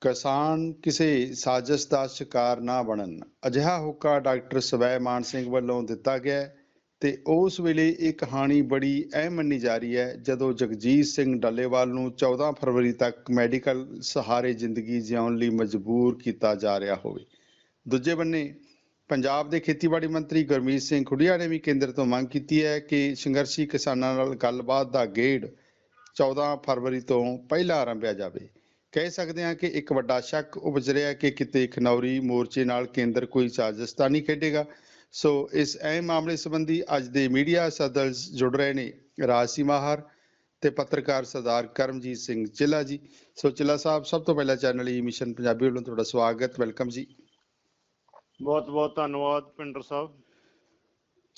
ਕਿਸਾਨ ਕਿਸੇ ਸਾਜ਼ਿਸ਼ ਦਾ ਸ਼ਿਕਾਰ ਨਾ ਬਣਨ। ਅਜਿਹਾ ਹੁਕਾ ਡਾਕਟਰ ਸਵੈ ਮਾਨ ਸਿੰਘ ਵੱਲੋਂ ਦਿੱਤਾ ਗਿਆ ਹੈ ਤੇ ਉਸ ਵੇਲੇ ਇਹ ਕਹਾਣੀ ਬੜੀ ਅਹਿਮ ਮੰਨੀ ਜਾ ਰਹੀ ਹੈ, ਜਦੋਂ ਜਗਜੀਤ ਸਿੰਘ ਡੱਲੇਵਾਲ ਨੂੰ 14 ਫਰਵਰੀ ਤੱਕ ਮੈਡੀਕਲ ਸਹਾਰੇ ਜ਼ਿੰਦਗੀ ਜਿਉਣ ਲਈ ਮਜਬੂਰ ਕੀਤਾ ਜਾ ਰਿਹਾ ਹੋਵੇ। ਦੂਜੇ ਬੰਨੇ, ਪੰਜਾਬ ਦੇ ਖੇਤੀਬਾੜੀ ਮੰਤਰੀ ਗੁਰਮੀਤ ਸਿੰਘ ਖੁੱਡੀਆ ਨੇ ਵੀ ਕੇਂਦਰ ਤੋਂ ਮੰਗ ਕੀਤੀ ਹੈ ਕਿ ਸੰਘਰਸ਼ੀ ਕਿਸਾਨਾਂ ਨਾਲ ਗੱਲਬਾਤ ਦਾ ਗੇੜ 14 ਫਰਵਰੀ ਤੋਂ ਪਹਿਲਾਂ ਆਰੰਭਿਆ ਜਾਵੇ। ਕਹਿ ਸਕਦੇ ਹਾਂ ਕਿ ਇੱਕ ਵੱਡਾ ਸ਼ੱਕ ਉਪਜ ਰਿਹਾ ਕਿ ਕਿਤੇ ਖਨੌਰੀ ਮੋਰਚੇ ਨਾਲ ਕੇਂਦਰ ਕੋਈ ਸਾਜ਼ਿਸ਼ ਤਾਂ ਨਹੀਂ ਖੇਡੇਗਾ। ਸੋ ਇਸ ਅਹਿਮ ਮਾਮਲੇ ਸੰਬੰਧੀ ਅੱਜ ਦੇ ਮੀਡੀਆ ਸਦਰ ਜੁੜ ਰਹੇ ਨੇ ਰਾਜਸੀ ਮਾਹਰ ਤੇ ਪੱਤਰਕਾਰ ਸਰਦਾਰ ਕਰਮਜੀਤ ਸਿੰਘ ਚਿੱਲਾ ਜੀ। ਸੋ ਚਿੱਲਾ ਸਾਹਿਬ, ਸਭ ਤੋਂ ਪਹਿਲਾਂ ਚੈਨਲ ਈ ਮਿਸ਼ਨ ਪੰਜਾਬੀ ਵੱਲੋਂ ਤੁਹਾਡਾ ਸਵਾਗਤ, ਵੈਲਕਮ ਜੀ। ਬਹੁਤ ਬਹੁਤ ਧੰਨਵਾਦ ਪਿੰਡਰ ਸਾਹਿਬ।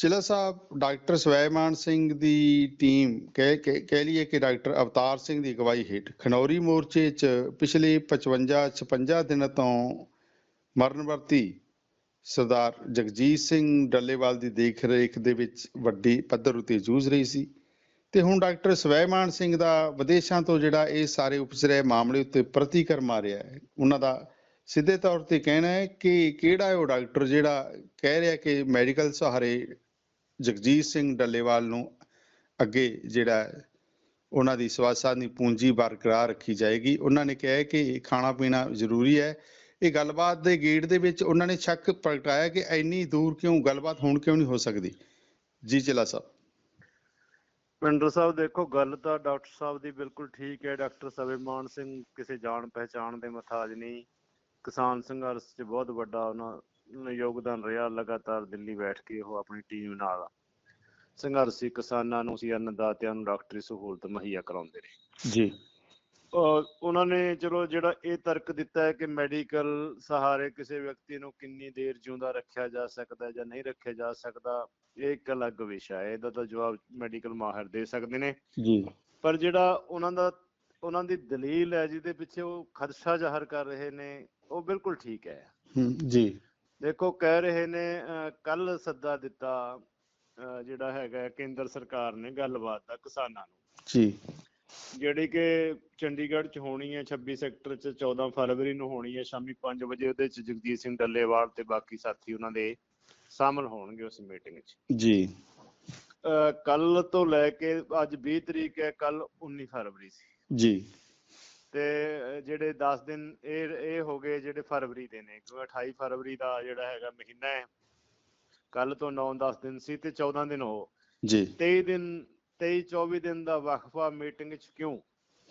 ਚਿਲਾ ਸਾਹਿਬ, ਡਾਕਟਰ ਸਵੈਮਾਨ ਸਿੰਘ ਦੀ ਟੀਮ ਕਹਿ ਕਹਿ ਕਹਿ ਲਈਏ ਕਿ ਡਾਕਟਰ ਅਵਤਾਰ ਸਿੰਘ ਦੀ ਅਗਵਾਈ ਹੇਠ ਖਨੌਰੀ ਮੋਰਚੇ 'ਚ ਪਿਛਲੇ 55 56 ਦਿਨਾਂ ਤੋਂ ਮਰਨਵਰਤੀ ਸਰਦਾਰ ਜਗਜੀਤ ਸਿੰਘ ਡੱਲੇਵਾਲ ਦੀ ਦੇਖਰੇਖ ਦੇ ਵਿੱਚ ਵੱਡੀ ਪੱਧਰ ਉਤੇ ਜੂਝ ਰਹੀ ਸੀ। ਤੇ ਹੁਣ ਡਾਕਟਰ ਸਵੈਮਾਨ ਸਿੰਘ ਦਾ ਵਿਦੇਸ਼ਾਂ ਤੋਂ ਜਿਹੜਾ ਇਹ ਸਾਰੇ ਉਪਸਰੇ ਮਾਮਲੇ ਉੱਤੇ ਪ੍ਰਤੀਕਰਮ ਆ ਰਿਹਾ ਹੈ, ਉਹਨਾਂ ਦਾ ਸਿੱਧੇ ਤੌਰ ਤੇ ਕਹਿਣਾ ਹੈ ਕਿ ਕਿਹੜਾ ਉਹ ਡਾਕਟਰ ਜਿਹੜਾ ਕਹਿ ਰਿਹਾ ਕਿ ਮੈਡੀਕਲ ਸਹਾਰੇ ਜਗਜੀਤ ਸਿੰਘ ਡੱਲੇਵਾਲ ਨੂੰ ਅੱਗੇ ਜਿਹੜਾ ਉਹਨਾਂ ਦੀ ਸਵਾਸਾਂ ਦੀ ਪੂੰਜੀ ਬਰਕਰਾਰ ਰੱਖੀ ਜਾਏਗੀ। ਉਹਨਾਂ ਨੇ ਕਿਹਾ ਕਿ ਖਾਣਾ ਪੀਣਾ ਜ਼ਰੂਰੀ ਹੈ। ਇਹ ਗੱਲਬਾਤ ਦੇ ਗੇੜ ਦੇ ਵਿੱਚ ਉਹਨਾਂ ਨੇ ਸ਼ੱਕ ਪ੍ਰਗਟਾਇਆ ਕਿ ਇੰਨੀ ਦੂਰ ਕਿਉਂ, ਗੱਲਬਾਤ ਹੁਣ ਕਿਉਂ ਨਹੀਂ ਹੋ ਸਕਦੀ? ਜੀ ਚਲਾ ਸਾਹਿਬ। ਪਿੰਡਰ ਸਾਹਿਬ ਦੇਖੋ, ਗੱਲ ਤਾਂ ਡਾਕਟਰ ਸਾਹਿਬ ਦੀ ਬਿਲਕੁਲ ਠੀਕ ਹੈ। ਡਾਕਟਰ ਸਵੇਮਾਨ ਸਿੰਘ ਕਿਸੇ ਜਾਣ ਪਹਿਚਾਣ ਦੇ ਮਥਾਜ ਨਹੀਂ। ਕਿਸਾਨ ਸੰਘਰਸ਼ 'ਚ ਬਹੁਤ ਵੱਡਾ ਉਹਨਾਂ ਯੋਗਦਾਨ ਰਿਹਾ ਲਗਾਤਾਰ ਦਿੱਲੀ ਬੈਠ ਕੇ ਉਹ ਆਪਣੀ ਟੀਮ ਨਾਲ ਸੰਘਰਸ਼ੀ ਕਿਸਾਨਾਂ ਨੂੰ ਸੀ ਅੰਨਦਾਤਿਆਂ ਨੂੰ ਡਾਕਟਰੀ ਸਹੂਲਤ ਮੁਹੱਈਆ ਕਰਾਉਂਦੇ ਰਹੇ। ਜੀ। ਉਹਨਾਂ ਨੇ ਚਲੋ ਜਿਹੜਾ ਇਹ ਤਰਕ ਦਿੱਤਾ ਹੈ ਕਿ ਮੈਡੀਕਲ ਸਹਾਰੇ ਕਿਸੇ ਵਿਅਕਤੀ ਨੂੰ ਕਿੰਨੀ ਦੇਰ ਜਿਉਂਦਾ ਰੱਖਿਆ ਜਾ ਸਕਦਾ ਹੈ ਜਾਂ ਨਹੀਂ ਰੱਖਿਆ ਜਾ ਸਕਦਾ ਇਹ ਇੱਕ ਅਲੱਗ ਵਿਸ਼ਾ ਹੈ। ਇਹਦਾ ਤਾਂ ਜਵਾਬ ਮੈਡੀਕਲ ਮਾਹਿਰ ਦੇ ਸਕਦੇ ਨੇ। ਜੀ। ਪਰ ਜਿਹੜਾ ਉਹਨਾਂ ਦਾ ਉਹਨਾਂ ਦੀ ਦਲੀਲ ਹੈ ਜਿਹਦੇ ਪਿੱਛੇ ਉਹ ਖਦਸ਼ਾ ਜ਼ਾਹਰ ਕਰ ਰਹੇ ਨੇ ਉਹ ਬਿਲਕੁਲ ਠੀਕ ਹੈ ਜੀ। ਦੇਖੋ ਕਹਿ ਰਹੇ ਨੇ ਕੱਲ ਸੱਦਾ ਦਿੱਤਾ ਜਿਹੜਾ ਹੈਗਾ ਕੇਂਦਰ ਸਰਕਾਰ ਨੇ ਗੱਲਬਾਤ ਦਾ ਕਿਸਾਨਾਂ ਨੂੰ। ਜੀ। ਜਿਹੜੀ ਕਿ ਚੰਡੀਗੜ੍ਹ 'ਚ ਹੋਣੀ ਹੈ 26 ਸੈਕਟਰ 'ਚ 14 ਫਰਵਰੀ ਨੂੰ ਹੋਣੀ ਹੈ ਸ਼ਾਮੀ 5 ਵਜੇ ਉਹਦੇ 'ਚ ਜਗਜੀਤ ਸਿੰਘ ਡੱਲੇਵਾਲ ਤੇ ਬਾਕੀ ਸਾਥੀ ਉਹਨਾਂ ਦੇ ਸ਼ਾਮਲ ਹੋਣਗੇ ਉਸ ਮੀਟਿੰਗ 'ਚ। ਜੀ। ਕੱਲ ਤੋਂ ਲੈ ਕੇ ਅੱਜ 20 ਤਰੀਕ ਹੈ ਕੱਲ 19 ਫਰਵਰੀ ਸੀ। ਜੀ। ਤੇ ਜਿਹੜੇ 10 ਦਿਨ ਇਹ ਇਹ ਹੋ ਗਏ ਜਿਹੜੇ ਫਰਵਰੀ ਦੇ ਨੇ ਕਿਉਂਕਿ 28 ਫਰਵਰੀ ਦਾ ਜਿਹੜਾ ਹੈਗਾ ਮਹੀਨਾ ਹੈ। ਕੱਲ ਤੋਂ 9-10 ਦਿਨ ਸੀ ਤੇ 14 ਦਿਨ ਹੋ। ਜੀ। 23 ਦਿਨ 23 24 ਦਿਨ ਦਾ ਵਕਫਾ ਮੀਟਿੰਗ 'ਚ ਕਿਉਂ?